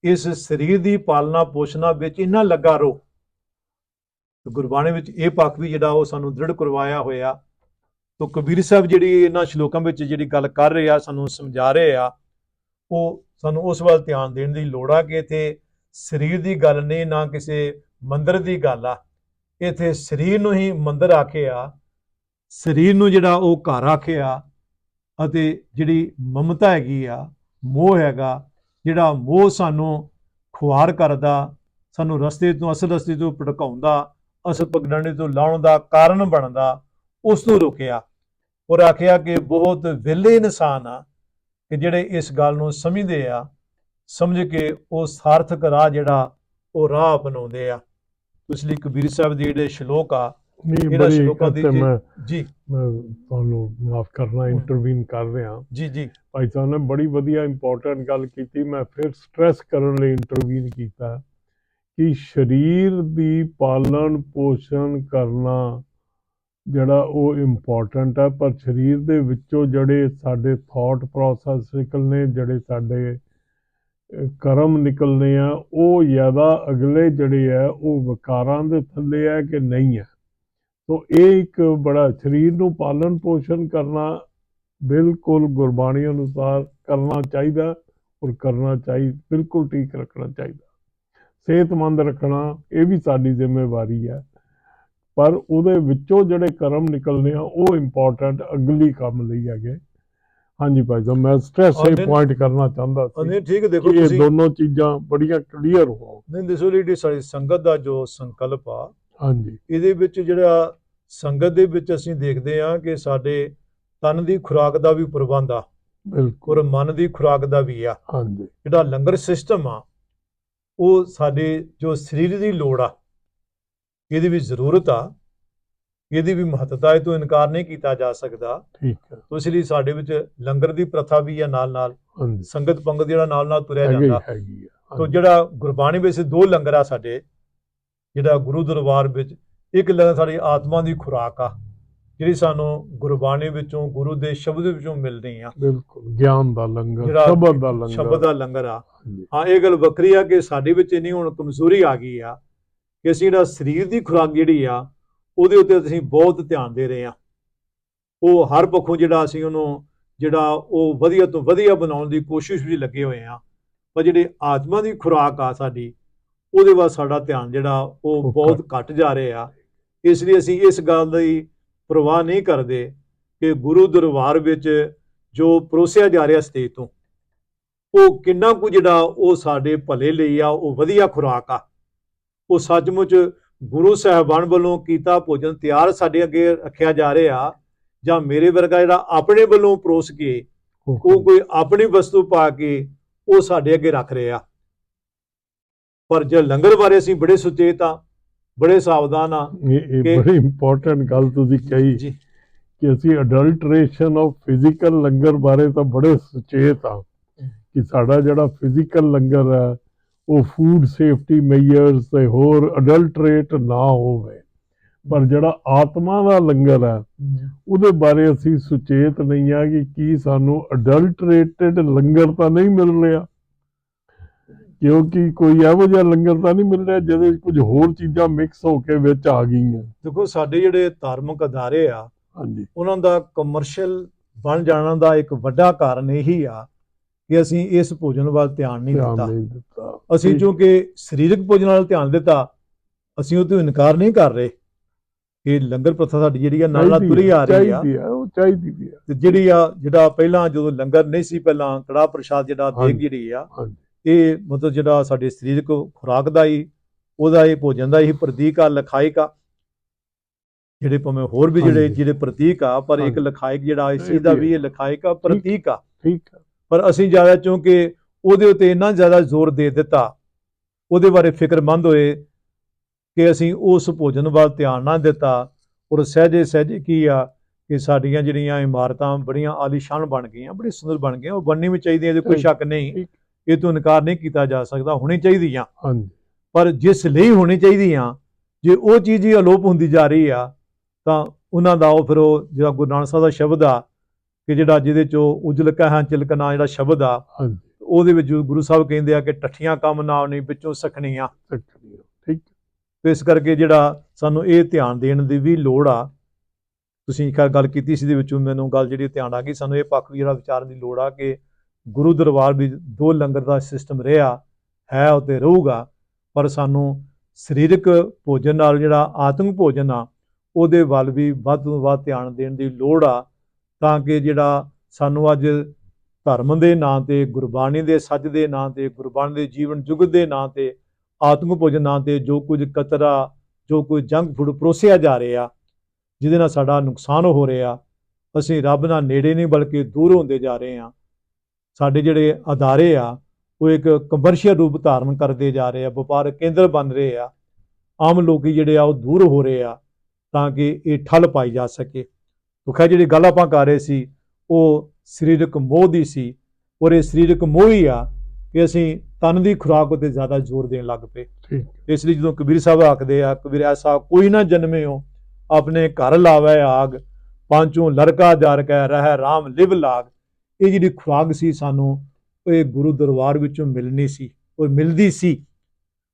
ਇਸ ਸਰੀਰ ਦੀ ਪਾਲਣਾ ਪੋਸ਼ਣਾ ਵਿੱਚ ਇੰਨਾ ਲੱਗਾ ਰੋ ਗੁਰਬਾਣੀ ਵਿੱਚ ਇਹ ਪੱਖ ਵੀ ਜਿਹੜਾ ਉਹ ਸਾਨੂੰ ਦ੍ਰਿੜ ਕਰਵਾਇਆ ਹੋਇਆ ਤੋ ਕਬੀਰ ਸਾਹਿਬ ਜਿਹੜੀ ਇਹਨਾਂ ਸ਼ਲੋਕਾਂ ਵਿੱਚ ਜਿਹੜੀ ਗੱਲ ਕਰ ਰਹੇ ਆ, ਸਾਨੂੰ ਸਮਝਾ ਰਹੇ ਆ, ਉਹ ਸਾਨੂੰ ਉਸ ਵੱਲ ਧਿਆਨ ਦੇਣ ਦੀ ਲੋੜ ਆ ਕਿ ਇੱਥੇ ਸਰੀਰ ਦੀ ਗੱਲ ਨਹੀਂ, ਨਾ ਕਿਸੇ ਮੰਦਰ ਦੀ ਗੱਲ ਆ। ਇੱਥੇ ਸਰੀਰ ਨੂੰ ਹੀ ਮੰਦਰ ਆਖੇ ਆ, ਸਰੀਰ ਨੂੰ ਜਿਹੜਾ ਉਹ ਘਰ ਆਖੇ ਆ, ਅਤੇ ਜਿਹੜੀ ਮਮਤਾ ਹੈਗੀ ਆ, ਮੋਹ ਹੈਗਾ, ਜਿਹੜਾ ਮੋਹ ਸਾਨੂੰ ਖੁਆਰ ਕਰਦਾ, ਸਾਨੂੰ ਰਸਤੇ ਤੋਂ, ਅਸਲ ਰਸਤੇ ਤੋਂ ਭਟਕਾਉਂਦਾ ਅਸਲ ਪਗਡੰਡੇ ਤੋਂ ਲਾਉਣ ਦਾ ਕਾਰਨ ਬਣਦਾ ਉਸ ਨੂੰ ਰੋਕਿਆ। ਔਰ ਆਖਿਆ ਕਿ ਬਹੁਤ ਵਿਹਲੇ ਇਨਸਾਨ ਆ ਕਿ ਜਿਹੜੇ ਇਸ ਗੱਲ ਨੂੰ ਸਮਝਦੇ ਆ ਸਮਝ ਕੇ ਉਹ ਸਾਰਥਕ ਰਾਹ ਜਿਹੜਾ ਉਹ ਰਾਹ ਅਪਣਾਉਂਦੇ ਆ। ਇਸ ਲਈ ਕਬੀਰ ਸਾਹਿਬ ਦੇ ਜਿਹੜੇ ਸ਼ਲੋਕ ਆ ਇਹਨਾਂ ਸ਼ਲੋਕਾਂ ਦੀ ਤੇ ਜੀ- ਮੈਂ ਜੀ। ਮੈਂ ਤੁਹਾਨੂੰ ਮਾਫ ਕਰਨਾ ਇੰਟਰਵੀਨ ਕਰ ਰਿਹਾ। ਜੀ ਜੀ। ਭਾਈ ਸਾਹਿਬ ਨੇ ਬੜੀ ਵਧੀਆ ਇੰਪੋਰਟੈਂਟ ਗੱਲ ਕੀਤੀ ਮੈਂ ਫਿਰ ਸਟ੍ਰੈਸ ਕਰਨ ਲਈ ਇੰਟਰਵੀਨ ਕੀਤਾ ਕਿ ਸਰੀਰ ਦੀ ਪਾਲਣ ਪੋਸ਼ਣ ਕਰਨਾ ਜਿਹੜਾ ਉਹ ਇੰਪੋਰਟੈਂਟ ਹੈ ਪਰ ਸਰੀਰ ਦੇ ਵਿੱਚੋਂ ਜਿਹੜੇ ਸਾਡੇ ਥਾਟ ਪ੍ਰੋਸੈਸ ਨਿਕਲਨੇ, ਜਿਹੜੇ ਸਾਡੇ ਕਰਮ ਨਿਕਲਨੇ ਆ, ਉਹ ਜ਼ਿਆਦਾ ਅਗਲੇ ਜਿਹੜੇ ਆ, ਉਹ ਵਿਕਾਰਾਂ ਦੇ ਥੱਲੇ ਆ ਕਿ ਨਹੀਂ ਹੈ ਸੋ ਇਹ ਇੱਕ ਬੜਾ ਸਰੀਰ ਨੂੰ ਪਾਲਣ ਪੋਸ਼ਣ ਕਰਨਾ ਬਿਲਕੁਲ ਗੁਰਬਾਣੀ ਅਨੁਸਾਰ ਕਰਨਾ ਚਾਹੀਦਾ ਔਰ ਕਰਨਾ ਚਾਹੀ, ਬਿਲਕੁਲ ਠੀਕ ਰੱਖਣਾ ਚਾਹੀਦਾ। ਸਿਹਤਮੰਦ ਰੱਖਣਾ, ਇਹ ਵੀ ਸਾਡੀ ਜ਼ਿੰਮੇਵਾਰੀ ਹੈ ਪਰ ਉਹਦੇ ਵਿੱਚੋਂ ਜਿਹੜੇ ਕਰਮ ਨਿਕਲਨੇ ਆ ਉਹ ਇੰਪੋਰਟੈਂਟ ਅਗਲੀ ਕੰਮ ਲਈ ਹੈਗੇ। ਹਾਂਜੀ ਭਾਈ ਸਾਹਿਬ ਮੈਂ ਸਟ੍ਰੈਸ ਇਹ ਪੁਆਇੰਟ ਕਰਨਾ ਚਾਹੁੰਦਾ ਸੀ ਨਹੀਂ ਠੀਕ ਦੇਖੋ ਕਿ ਇਹ ਤੁਸੀਂ ਦੋਨੋਂ ਚੀਜ਼ਾਂ ਬੜੀਆਂ ਕਲੀਅਰ ਹੋ ਨਹੀਂ ਦੱਸੋ ਜਿਹੜੀ ਸਾਡੀ ਸੰਗਤ ਦਾ ਜੋ ਸੰਕਲਪ ਆ ਹਾਂਜੀ। ਇਹਦੇ ਵਿੱਚ ਜਿਹੜਾ ਸੰਗਤ ਦੇ ਵਿੱਚ ਅਸੀਂ ਦੇਖਦੇ ਆ ਕਿ ਸਾਡੇ ਤਨ ਦੀ ਖੁਰਾਕ ਦਾ ਵੀ ਪ੍ਰਬੰਧ ਆ ਬਿਲਕੁਲ। ਮਨ ਦੀ ਖੁਰਾਕ ਦਾ ਵੀ ਆ। ਹਾਂਜੀ। ਜਿਹੜਾ ਲੰਗਰ ਸਿਸਟਮ ਆ ਉਹ ਸਾਡੇ ਜੋ ਸਰੀਰ ਦੀ ਲੋੜ ਆ ਇਹਦੀ ਵੀ ਜ਼ਰੂਰਤ ਆ ਇਹਦੀ ਵੀ ਮਹੱਤਤਾ ਹੈ ਤੋਂ ਇਨਕਾਰ ਨਹੀਂ ਕੀਤਾ ਜਾ ਸਕਦਾ। ਠੀਕ ਹੈ। ਤੋ ਇਸ ਲਈ ਸਾਡੇ ਵਿੱਚ ਲੰਗਰ ਦੀ ਪ੍ਰਥਾ ਵੀ ਆ ਨਾਲ ਨਾਲ ਸੰਗਤ ਪੰਗਤ ਜਿਹੜਾ ਨਾਲ ਨਾਲ ਤੁਰਿਆ ਜਾਂਦਾ। ਤੋ ਜਿਹੜਾ ਗੁਰਬਾਣੀ ਵਿੱਚ ਦੋ ਲੰਗਰ ਆ ਸਾਡੇ ਜਿਹੜਾ ਗੁਰੂ ਦਰਬਾਰ ਵਿੱਚ ਇੱਕ ਲੰਗਰ ਸਾਡੀ ਆਤਮਾ ਦੀ ਖੁਰਾਕ ਆ ਜਿਹੜੀ ਸਾਨੂੰ ਗੁਰਬਾਣੀ ਵਿੱਚੋਂ ਗੁਰੂ ਦੇ ਸ਼ਬਦ ਵਿੱਚੋਂ ਮਿਲਦੀ ਆ। ਬਿਲਕੁਲ ਗਿਆਨ ਦਾ ਲੰਗਰ ਸ਼ਬਦ ਦਾ ਲੰਗਰ। ਸ਼ਬਦ ਦਾ ਲੰਗਰ ਆ। ਹਾਂ ਇਹ ਗੱਲ ਵੱਖਰੀ ਆ ਕਿ ਸਾਡੇ ਵਿੱਚ ਇੰਨੀ ਹੁਣ ਕਮਜ਼ੋਰੀ ਆ ਗਈ ਆ ਕਿ ਅਸੀਂ ਜਿਹੜਾ ਸਰੀਰ ਦੀ ਖੁਰਾਕ ਜਿਹੜੀ ਆ ਉਹਦੇ ਉੱਤੇ ਅਸੀਂ ਬਹੁਤ ਧਿਆਨ ਦੇ ਰਹੇ ਆ ਉਹ ਹਰ ਪੱਖੋਂ ਜਿਹੜਾ ਅਸੀਂ ਉਹਨੂੰ ਜਿਹੜਾ ਉਹ ਵਧੀਆ ਤੋਂ ਵਧੀਆ ਬਣਾਉਣ ਦੀ ਕੋਸ਼ਿਸ਼ ਵਿੱਚ ਲੱਗੇ ਹੋਏ ਆ ਪਰ ਜਿਹੜੀ ਆਤਮਾ ਦੀ ਖੁਰਾਕ ਆ ਸਾਡੀ ਉਹਦੇ ਵੱਲ ਸਾਡਾ ਧਿਆਨ ਜਿਹੜਾ ਉਹ ਬਹੁਤ ਘਟ ਜਾ ਰਿਹਾ। ਆ ਇਸ ਲਈ ਅਸੀਂ ਇਸ ਗੱਲ ਦੀ ਪਰਵਾਹ ਨਹੀਂ ਕਰਦੇ ਕਿ ਗੁਰੂ ਦਰਬਾਰ ਵਿੱਚ ਜੋ ਪਰੋਸਿਆ ਜਾ ਰਿਹਾ ਸਟੇਜ ਤੋਂ ਉਹ ਕਿੰਨਾ ਕੁ ਜਿਹੜਾ ਉਹ ਸਾਡੇ ਭਲੇ ਲਈ ਆ ਉਹ ਵਧੀਆ ਖੁਰਾਕ ਆ। ਉਹ ਸੱਚਮੁੱਚ ਗੁਰੂ ਸਾਹਿਬਾਨ ਵੱਲੋਂ ਕੀਤਾ ਭੋਜਨ ਤਿਆਰ ਸਾਡੇ ਅੱਗੇ ਰੱਖਿਆ ਜਾ ਰਿਹਾ ਜਾਂ ਮੇਰੇ ਵਰਗਾ ਜਿਹੜਾ ਆਪਣੇ ਵੱਲੋਂ ਪਰੋਸ ਕੇ ਉਹ ਕੋਈ ਆਪਣੀ ਵਸਤੂ ਪਾ ਕੇ ਉਹ ਸਾਡੇ ਅੱਗੇ ਰੱਖ ਰਿਹਾ। ਪਰ ਜੇ ਲੰਗਰ ਬਾਰੇ ਅਸੀਂ ਬੜੇ ਸੁਚੇਤ ਆ ਬੜੇ ਸਾਵਧਾਨ ਆ ਇਹ ਬੜੀ ਇੰਪੋਰਟੈਂਟ ਗੱਲ ਤੁਸੀਂ ਕਹੀ ਜੀ। ਕਿ ਅਸੀਂ ਅਡਲਟ੍ਰੇਸ਼ਨ ਆਫ ਫਿਜ਼ੀਕਲ ਲੰਗਰ ਬਾਰੇ ਤਾਂ ਬੜੇ ਸੁਚੇਤ ਆ ਕਿ ਸਾਡਾ ਜਿਹੜਾ ਫਿਜ਼ੀਕਲ ਲੰਗਰ ਹੈ ਉਹ ਫੂਡ ਸੇਫਟੀ ਮੇਜਰਸ ਤੇ ਹੋਰ ਅਡਲਟ੍ਰੇਟ ਨਾ ਹੋਵੇ। ਪਰ ਜਿਹੜਾ ਆਤਮਾ ਦਾ ਲੰਗਰ ਹੈ ਉਹਦੇ ਬਾਰੇ ਅਸੀਂ ਸੁਚੇਤ ਨਹੀਂ ਆ ਕਿ ਕੀ ਸਾਨੂੰ ਅਡਲਟ੍ਰੇਟਡ ਲੰਗਰ ਤਾਂ ਨਹੀਂ ਮਿਲ ਰਿਹਾ। ਕਿਉਂਕਿ ਕੋਈ ਇਹੋ ਜਿਹਾ ਲੰਗਰ ਤਾਂ ਨਹੀਂ ਮਿਲ ਰਿਹਾ ਜਿਹਦੇ 'ਚ ਕੁਝ ਹੋਰ ਚੀਜ਼ਾਂ ਮਿਕਸ ਹੋ ਕੇ ਵਿੱਚ ਆ ਗਈਆਂ। ਦੇਖੋ ਸਾਡੇ ਜਿਹੜੇ ਧਾਰਮਿਕ ਅਦਾਰੇ ਆ ਹਾਂਜੀ। ਉਹਨਾਂ ਦਾ ਕਮਰਸ਼ੀਅਲ ਬਣ ਜਾਣ ਦਾ ਇੱਕ ਵੱਡਾ ਕਾਰਨ ਇਹੀ ਆ ਕਿ ਅਸੀਂ ਇਸ ਭੋਜਨ ਵੱਲ ਧਿਆਨ ਨਹੀਂ ਦਿੱਤਾ ਅਸੀਂ। ਕਿਉਂਕਿ ਸਰੀਰਕ ਭੋਜਨ ਵੱਲ ਧਿਆਨ ਦਿੱਤਾ ਅਸੀਂ ਉਹ ਤੋਂ ਇਨਕਾਰ ਨਹੀਂ ਕਰ ਰਹੇ ਕਿ ਲੰਗਰ ਪ੍ਰਥਾ ਸਾਡੀ ਜਿਹੜੀ ਆ ਨਾਲ ਨਾਲ ਤੁਰੀ ਆ ਰਹੀ ਆ ਚਾਹੀਦੀ ਉਹ ਚਾਹੀਦੀ ਵੀ ਹੈ ਤੇ ਜਿਹੜੀ ਆ ਜਿਹੜਾ ਪਹਿਲਾਂ ਜਦੋਂ ਲੰਗਰ ਨਹੀਂ ਸੀ ਪਹਿਲਾਂ ਕੜਾਹ ਪ੍ਰਸ਼ਾਦ ਜਿਹੜਾ ਦੇਗ। ਜਿਹੜੀ ਆ ਇਹ ਮਤਲਬ ਜਿਹੜਾ ਸਾਡੇ ਸਰੀਰਕ ਖੁਰਾਕ ਦਾ ਹੀ ਉਹਦਾ ਇਹ ਭੋਜਨ ਦਾ ਹੀ ਪ੍ਰਤੀਕ ਆ ਲਖਾਇਕ ਆ ਜਿਹੜੇ ਭਾਵੇਂ ਹੋਰ ਵੀ ਜਿਹੜੇ। ਜਿਹੜੇ ਪ੍ਰਤੀਕ ਆ ਪਰ ਇੱਕ। ਲਖਾਇਕ ਜਿਹੜਾ ਇਸ ਚੀਜ਼ ਦਾ ਵੀ ਇਹ ਲਖਾਇਕ ਆ ਪ੍ਰਤੀਕ ਆ ਠੀਕ ਹੈ ਪਰ ਅਸੀਂ ਜ਼ਿਆਦਾ ਚੁੰਕਿ ਉਹਦੇ ਉੱਤੇ ਇੰਨਾ ਜ਼ਿਆਦਾ ਜ਼ੋਰ ਦੇ ਦਿੱਤਾ ਉਹਦੇ ਬਾਰੇ ਫਿਕਰਮੰਦ ਹੋਏ ਕਿ ਅਸੀਂ ਉਸ ਭੋਜਨ ਵੱਲ ਧਿਆਨ ਨਾ ਦਿੱਤਾ ਔਰ ਸਹਿਜੇ ਸਹਿਜੇ ਕੀ ਆ ਕਿ ਸਾਡੀਆਂ ਜਿਹੜੀਆਂ ਇਮਾਰਤਾਂ ਬੜੀਆਂ ਆਲੀਸ਼ਾਨ ਬਣ ਗਈਆਂ ਬੜੀ ਸੁੰਦਰ ਬਣ ਗਈਆਂ ਉਹ ਬਣਨੀ ਵੀ ਚਾਹੀਦੀਆਂ ਇਹਦੇ ਕੋਈ ਸ਼ੱਕ ਨਹੀਂ। ਇਹ ਤੋਂ ਇਨਕਾਰ ਨਹੀਂ ਕੀਤਾ ਜਾ ਸਕਦਾ ਹੋਣੀ ਚਾਹੀਦੀਆਂ। ਹਾਂਜੀ। ਪਰ ਜਿਸ ਲਈ ਹੋਣੀ ਚਾਹੀਦੀਆਂ ਜੇ ਉਹ ਚੀਜ਼ ਹੀ ਅਲੋਪ ਹੁੰਦੀ ਜਾ ਰਹੀ ਆ ਤਾਂ ਉਹਨਾਂ ਦਾ ਉਹ ਫਿਰ ਉਹ ਜਿਹੜਾ ਗੁਰੂ ਨਾਨਕ ਸਾਹਿਬ ਦਾ ਸ਼ਬਦ ਆ ਕਿ ਜਿਹੜਾ ਜਿਹਦੇ ਚੋਂ ਉਜਲ ਕਹਾਂ ਚਿਲਕਣਾ ਜਿਹੜਾ ਸ਼ਬਦ ਆ ਉਹਦੇ ਵਿੱਚ ਗੁਰੂ ਸਾਹਿਬ ਕਹਿੰਦੇ ਆ ਕਿ ਟੱਠੀਆਂ ਕੰਮ ਨਾ ਨਹੀਂ ਵਿੱਚੋਂ ਸਖਣੀਆਂ। ਠੀਕ। ਤੇ ਇਸ ਕਰਕੇ ਜਿਹੜਾ ਸਾਨੂੰ ਇਹ ਧਿਆਨ ਦੇਣ ਦੀ ਵੀ ਲੋੜ ਆ ਤੁਸੀਂ ਇੱਕ ਗੱਲ ਕੀਤੀ ਸੀ ਦੇ ਵਿੱਚੋਂ ਮੈਨੂੰ ਗੱਲ ਜਿਹੜੀ ਧਿਆਨ ਆ ਗਈ ਸਾਨੂੰ ਇਹ ਪੱਖ ਵੀ ਜਿਹੜਾ ਵਿਚਾਰਨ ਦੀ ਲੋੜ ਆ ਕਿ ਗੁਰੂ ਦਰਬਾਰ ਵੀ ਦੋ ਲੰਗਰ ਦਾ ਸਿਸਟਮ ਰਿਹਾ ਹੈ ਅਤੇ ਰਹੂਗਾ ਪਰ ਸਾਨੂੰ ਸਰੀਰਕ ਭੋਜਨ ਨਾਲ ਜਿਹੜਾ ਆਤਮਿਕ ਭੋਜਨ ਆ ਉਹਦੇ ਵੱਲ ਵੀ ਵੱਧ ਤੋਂ ਵੱਧ ਧਿਆਨ ਦੇਣ ਦੀ ਲੋੜ ਆ ਤਾਂ ਕਿ ਜਿਹੜਾ ਸਾਨੂੰ ਅੱਜ ਧਰਮ ਦੇ ਨਾਂ ਤੇ, ਗੁਰਬਾਣੀ ਦੇ ਸੱਚ ਦੇ ਨਾਂ ਤੇ, ਗੁਰਬਾਣੀ ਦੇ ਜੀਵਨ ਜੁਗਤ ਦੇ ਨਾਂ ਤੇ ਆਤਮਿਕ ਭੋਜਨ ਨਾਂ ਤੇ ਜੋ ਕੁਝ ਕਤਰਾ, ਜੋ ਕੁਝ ਜੰਕ ਫੂਡ ਪਰੋਸਿਆ ਜਾ ਰਿਹਾ, ਜਿਹਦੇ ਨਾਲ ਸਾਡਾ ਨੁਕਸਾਨ ਹੋ ਰਿਹਾ, ਅਸੀਂ ਰੱਬ ਨਾਲ ਨੇੜੇ ਨਹੀਂ ਬਲਕਿ ਦੂਰ ਹੁੰਦੇ ਜਾ ਰਹੇ ਹਾਂ। ਸਾਡੇ ਜਿਹੜੇ ਅਦਾਰੇ ਆ, ਉਹ ਇੱਕ ਕਮਰਸ਼ੀਅਲ ਰੂਪ ਧਾਰਨ ਕਰਦੇ ਜਾ ਰਹੇ ਆ ਵਪਾਰਕ ਕੇਂਦਰ ਬਣ ਰਹੇ ਆ। ਆਮ ਲੋਕੀ ਜਿਹੜੇ ਆ, ਉਹ ਦੂਰ ਹੋ ਰਹੇ ਆ, ਤਾਂ ਕਿ ਇਹ ਠੱਲ ਪਾਈ ਜਾ ਸਕੇ। ਤੋ ਖੈਰ ਜਿਹੜੀ ਗੱਲ ਆਪਾਂ ਕਰ ਰਹੇ ਸੀ ਉਹ ਸਰੀਰਕ ਮੋਹ ਦੀ ਸੀ ਔਰ ਇਹ ਸਰੀਰਕ ਮੋਹ ਹੀ ਆ ਕਿ ਅਸੀਂ ਤਨ ਦੀ ਖੁਰਾਕ ਉਤੇ ਜ਼ਿਆਦਾ ਜ਼ੋਰ ਦੇਣ ਲੱਗ ਪਏ। ਠੀਕ। ਇਸ ਲਈ ਜਦੋਂ ਕਬੀਰ ਸਾਹਿਬ ਆਖਦੇ ਆ ਕਬੀਰ ਐਸਾ ਕੋਈ ਨਾ ਜਨਮਿਓ ਆਪਣੇ ਘਰ ਲਾਵੇ ਆਗ ਪਾਂਚੋਂ ਲੜਕਾ ਜਰ ਕੇ ਰਹਿ RAM ਲਿਵ ਲਾਗ। ਇਹ ਜਿਹੜੀ ਖੁਰਾਕ ਸੀ ਸਾਨੂੰ ਇਹ ਗੁਰੂ ਦਰਬਾਰ ਵਿੱਚੋਂ ਮਿਲਣੀ ਸੀ ਔਰ ਮਿਲਦੀ ਸੀ।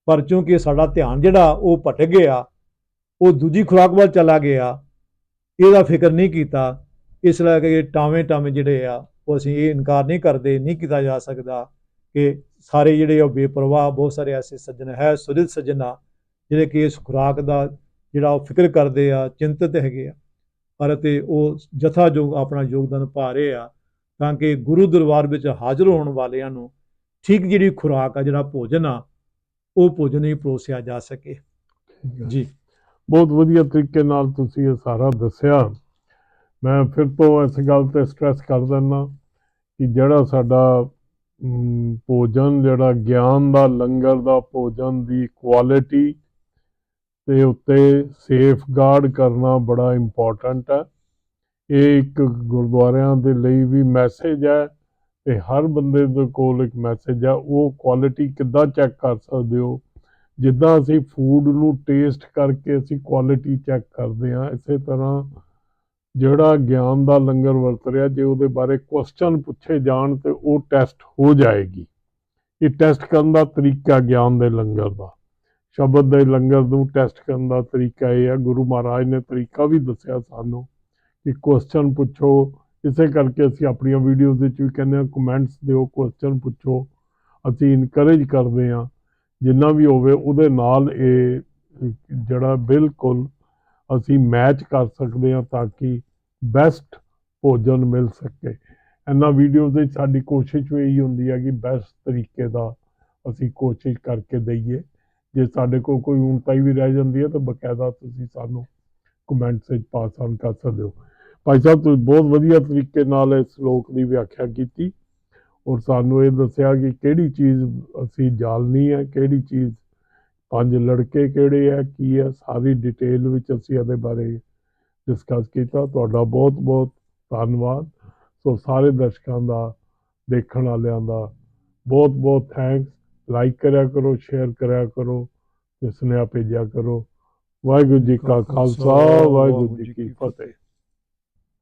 ਪਰ ਕਿਉਂਕਿ ਸਾਡਾ ਧਿਆਨ ਜਿਹੜਾ ਉਹ ਭਟਕ ਗਿਆ ਉਹ ਦੂਜੀ ਖੁਰਾਕ ਵੱਲ ਚਲਾ ਗਿਆ ਇਹਦਾ ਫਿਕਰ ਨਹੀਂ ਕੀਤਾ। ਇਸ ਲਈ ਕਿ ਟਾਵੇਂ ਟਾਵੇਂ ਜਿਹੜੇ ਆ ਉਹ ਅਸੀਂ ਇਹ ਇਨਕਾਰ ਨਹੀਂ ਕਰਦੇ ਨਹੀਂ ਕੀਤਾ ਜਾ ਸਕਦਾ ਕਿ ਸਾਰੇ ਜਿਹੜੇ ਉਹ ਬੇਪਰਵਾਹ ਬਹੁਤ ਸਾਰੇ ਐਸੇ ਸੱਜਣ ਹੈ ਸੁਰਿਤ ਸੱਜਣ ਜਿਹੜੇ ਕਿ ਇਸ ਖੁਰਾਕ ਦਾ ਜਿਹੜਾ ਉਹ ਫਿਕਰ ਕਰਦੇ ਆ ਚਿੰਤਤ ਹੈਗੇ ਆ। ਪਰ ਤੇ ਉਹ ਜਥਾਯੋਗ ਆਪਣਾ ਯੋਗਦਾਨ ਪਾ ਰਹੇ ਆ ਤਾਂ ਕਿ ਗੁਰੂ ਦਰਬਾਰ ਵਿੱਚ ਹਾਜ਼ਰ ਹੋਣ ਵਾਲਿਆਂ ਨੂੰ ਠੀਕ ਜਿਹੜੀ ਖੁਰਾਕ ਆ ਜਿਹੜਾ ਭੋਜਨ ਆ ਉਹ ਭੋਜਨ ਹੀ ਪਰੋਸਿਆ ਜਾ ਸਕੇ। ਜੀ। ਬਹੁਤ ਵਧੀਆ ਤਰੀਕੇ ਨਾਲ ਤੁਸੀਂ ਇਹ ਸਾਰਾ ਦੱਸਿਆ। ਮੈਂ ਫਿਰ ਤੋਂ ਇਸ ਗੱਲ ਤੇ ਸਟ੍ਰੈਸ ਕਰ ਦਿੰਦਾ ਕਿ ਜਿਹੜਾ ਸਾਡਾ ਭੋਜਨ, ਜਿਹੜਾ ਗਿਆਨ ਦਾ, ਲੰਗਰ ਦਾ ਭੋਜਨ ਦੀ ਕੁਆਲਿਟੀ ਤੇ ਉੱਤੇ ਸੇਫਗਾਰਡ ਕਰਨਾ ਬੜਾ ਇੰਪੋਰਟੈਂਟ ਹੈ। ਇਹ ਇੱਕ ਗੁਰਦੁਆਰਿਆਂ ਦੇ ਲਈ ਵੀ ਮੈਸੇਜ ਹੈ ਤੇ ਹਰ ਬੰਦੇ ਦੇ ਕੋਲ ਇੱਕ ਮੈਸੇਜ ਹੈ। ਉਹ ਕੁਆਲਿਟੀ ਕਿੱਦਾਂ ਚੈੱਕ ਕਰ ਸਕਦੇ ਹੋ? ਜਿੱਦਾਂ ਅਸੀਂ ਫੂਡ ਨੂੰ ਟੇਸਟ ਕਰਕੇ ਅਸੀਂ ਕੁਆਲਿਟੀ ਚੈੱਕ ਕਰਦੇ ਹਾਂ, ਇਸੇ ਤਰ੍ਹਾਂ ਜਿਹੜਾ ਗਿਆਨ ਦਾ ਲੰਗਰ ਵਰਤ ਰਿਹਾ, ਜੇ ਉਹਦੇ ਬਾਰੇ ਕੁਐਸਚਨ ਪੁੱਛੇ ਜਾਣ ਤੇ ਉਹ ਟੈਸਟ ਹੋ ਜਾਏਗੀ। ਇਹ ਟੈਸਟ ਕਰਨ ਦਾ ਤਰੀਕਾ ਗਿਆਨ ਦੇ ਲੰਗਰ ਦਾ। ਸ਼ਬਦ ਦੇ ਲੰਗਰ ਨੂੰ ਟੈਸਟ ਕਰਨ ਦਾ ਤਰੀਕਾ ਇਹ ਹੈ, ਗੁਰੂ ਮਹਾਰਾਜ ਨੇ ਤਰੀਕਾ ਵੀ ਦੱਸਿਆ ਸਾਨੂੰ ਕਿ ਕੁਐਸਚਨ ਪੁੱਛੋ। ਇਸੇ ਕਰਕੇ ਅਸੀਂ ਆਪਣੀਆਂ ਵੀਡੀਓਜ਼ ਵਿੱਚ ਵੀ ਕਹਿੰਦੇ ਹਾਂ ਕਮੈਂਟਸ ਦਿਓ ਕੁਐਸਚਨ ਪੁੱਛੋ। ਅਸੀਂ ਇਨਕਰੇਜ ਕਰਦੇ ਹਾਂ ਜਿੰਨਾ ਵੀ ਹੋਵੇ ਉਹਦੇ ਨਾਲ ਇਹ ਜਿਹੜਾ ਬਿਲਕੁਲ ਅਸੀਂ ਮੈਚ ਕਰ ਸਕਦੇ ਹਾਂ ਤਾਂ ਕਿ ਬੈਸਟ ਭੋਜਨ ਮਿਲ ਸਕੇ। ਇਹਨਾਂ ਵੀਡੀਓਜ਼ ਦੇ ਸਾਡੀ ਕੋਸ਼ਿਸ਼ ਵੀ ਇਹੀ ਹੁੰਦੀ ਹੈ ਕਿ ਬੈਸਟ ਤਰੀਕੇ ਦਾ ਅਸੀਂ ਕੋਸ਼ਿਸ਼ ਕਰਕੇ ਦਈਏ। ਜੇ ਸਾਡੇ ਕੋਲ ਕੋਈ ਊਣਤਾਈ ਵੀ ਰਹਿ ਜਾਂਦੀ ਹੈ ਤਾਂ ਬਕਾਇਦਾ ਤੁਸੀਂ ਸਾਨੂੰ ਕਮੈਂਟਸ ਵਿੱਚ ਪਾਸ ਆਨ ਕਰ ਸਕਦੇ ਹੋ। ਭਾਈ ਸਾਹਿਬ, ਤੁਸੀਂ ਬਹੁਤ ਵਧੀਆ ਤਰੀਕੇ ਨਾਲ ਇਸ ਸ਼ਲੋਕ ਦੀ ਵਿਆਖਿਆ ਕੀਤੀ। ਔਰ ਸਾਨੂੰ ਇਹ ਦੱਸਿਆ ਕਿ ਕਿਹੜੀ ਚੀਜ਼ ਅਸੀਂ ਜਾਲਨੀ ਹੈ ਕਿਹੜੀ ਚੀਜ਼ ਪੰਜ ਲੜਕੇ ਕਿਹੜੇ ਆ ਕੀ ਹੈ ਸਾਰੀ ਡਿਟੇਲ ਵਿੱਚ ਅਸੀਂ ਇਹਦੇ ਬਾਰੇ ਡਿਸਕਸ ਕੀਤਾ। ਤੁਹਾਡਾ ਬਹੁਤ ਬਹੁਤ ਧੰਨਵਾਦ। ਸੋ ਸਾਰੇ ਦਰਸ਼ਕਾਂ ਦਾ ਦੇਖਣ ਵਾਲਿਆਂ ਦਾ ਬਹੁਤ ਬਹੁਤ ਥੈਂਕਸ ਲਾਈਕ ਕਰਿਆ ਕਰੋ ਸ਼ੇਅਰ ਕਰਿਆ ਕਰੋ ਤੇ ਸੁਨੇਹਾ ਭੇਜਿਆ ਕਰੋ। ਵਾਹਿਗੁਰੂ ਜੀ ਕਾ ਖਾਲਸਾ ਵਾਹਿਗੁਰੂ ਜੀ ਕੀ ਫਤਿਹ।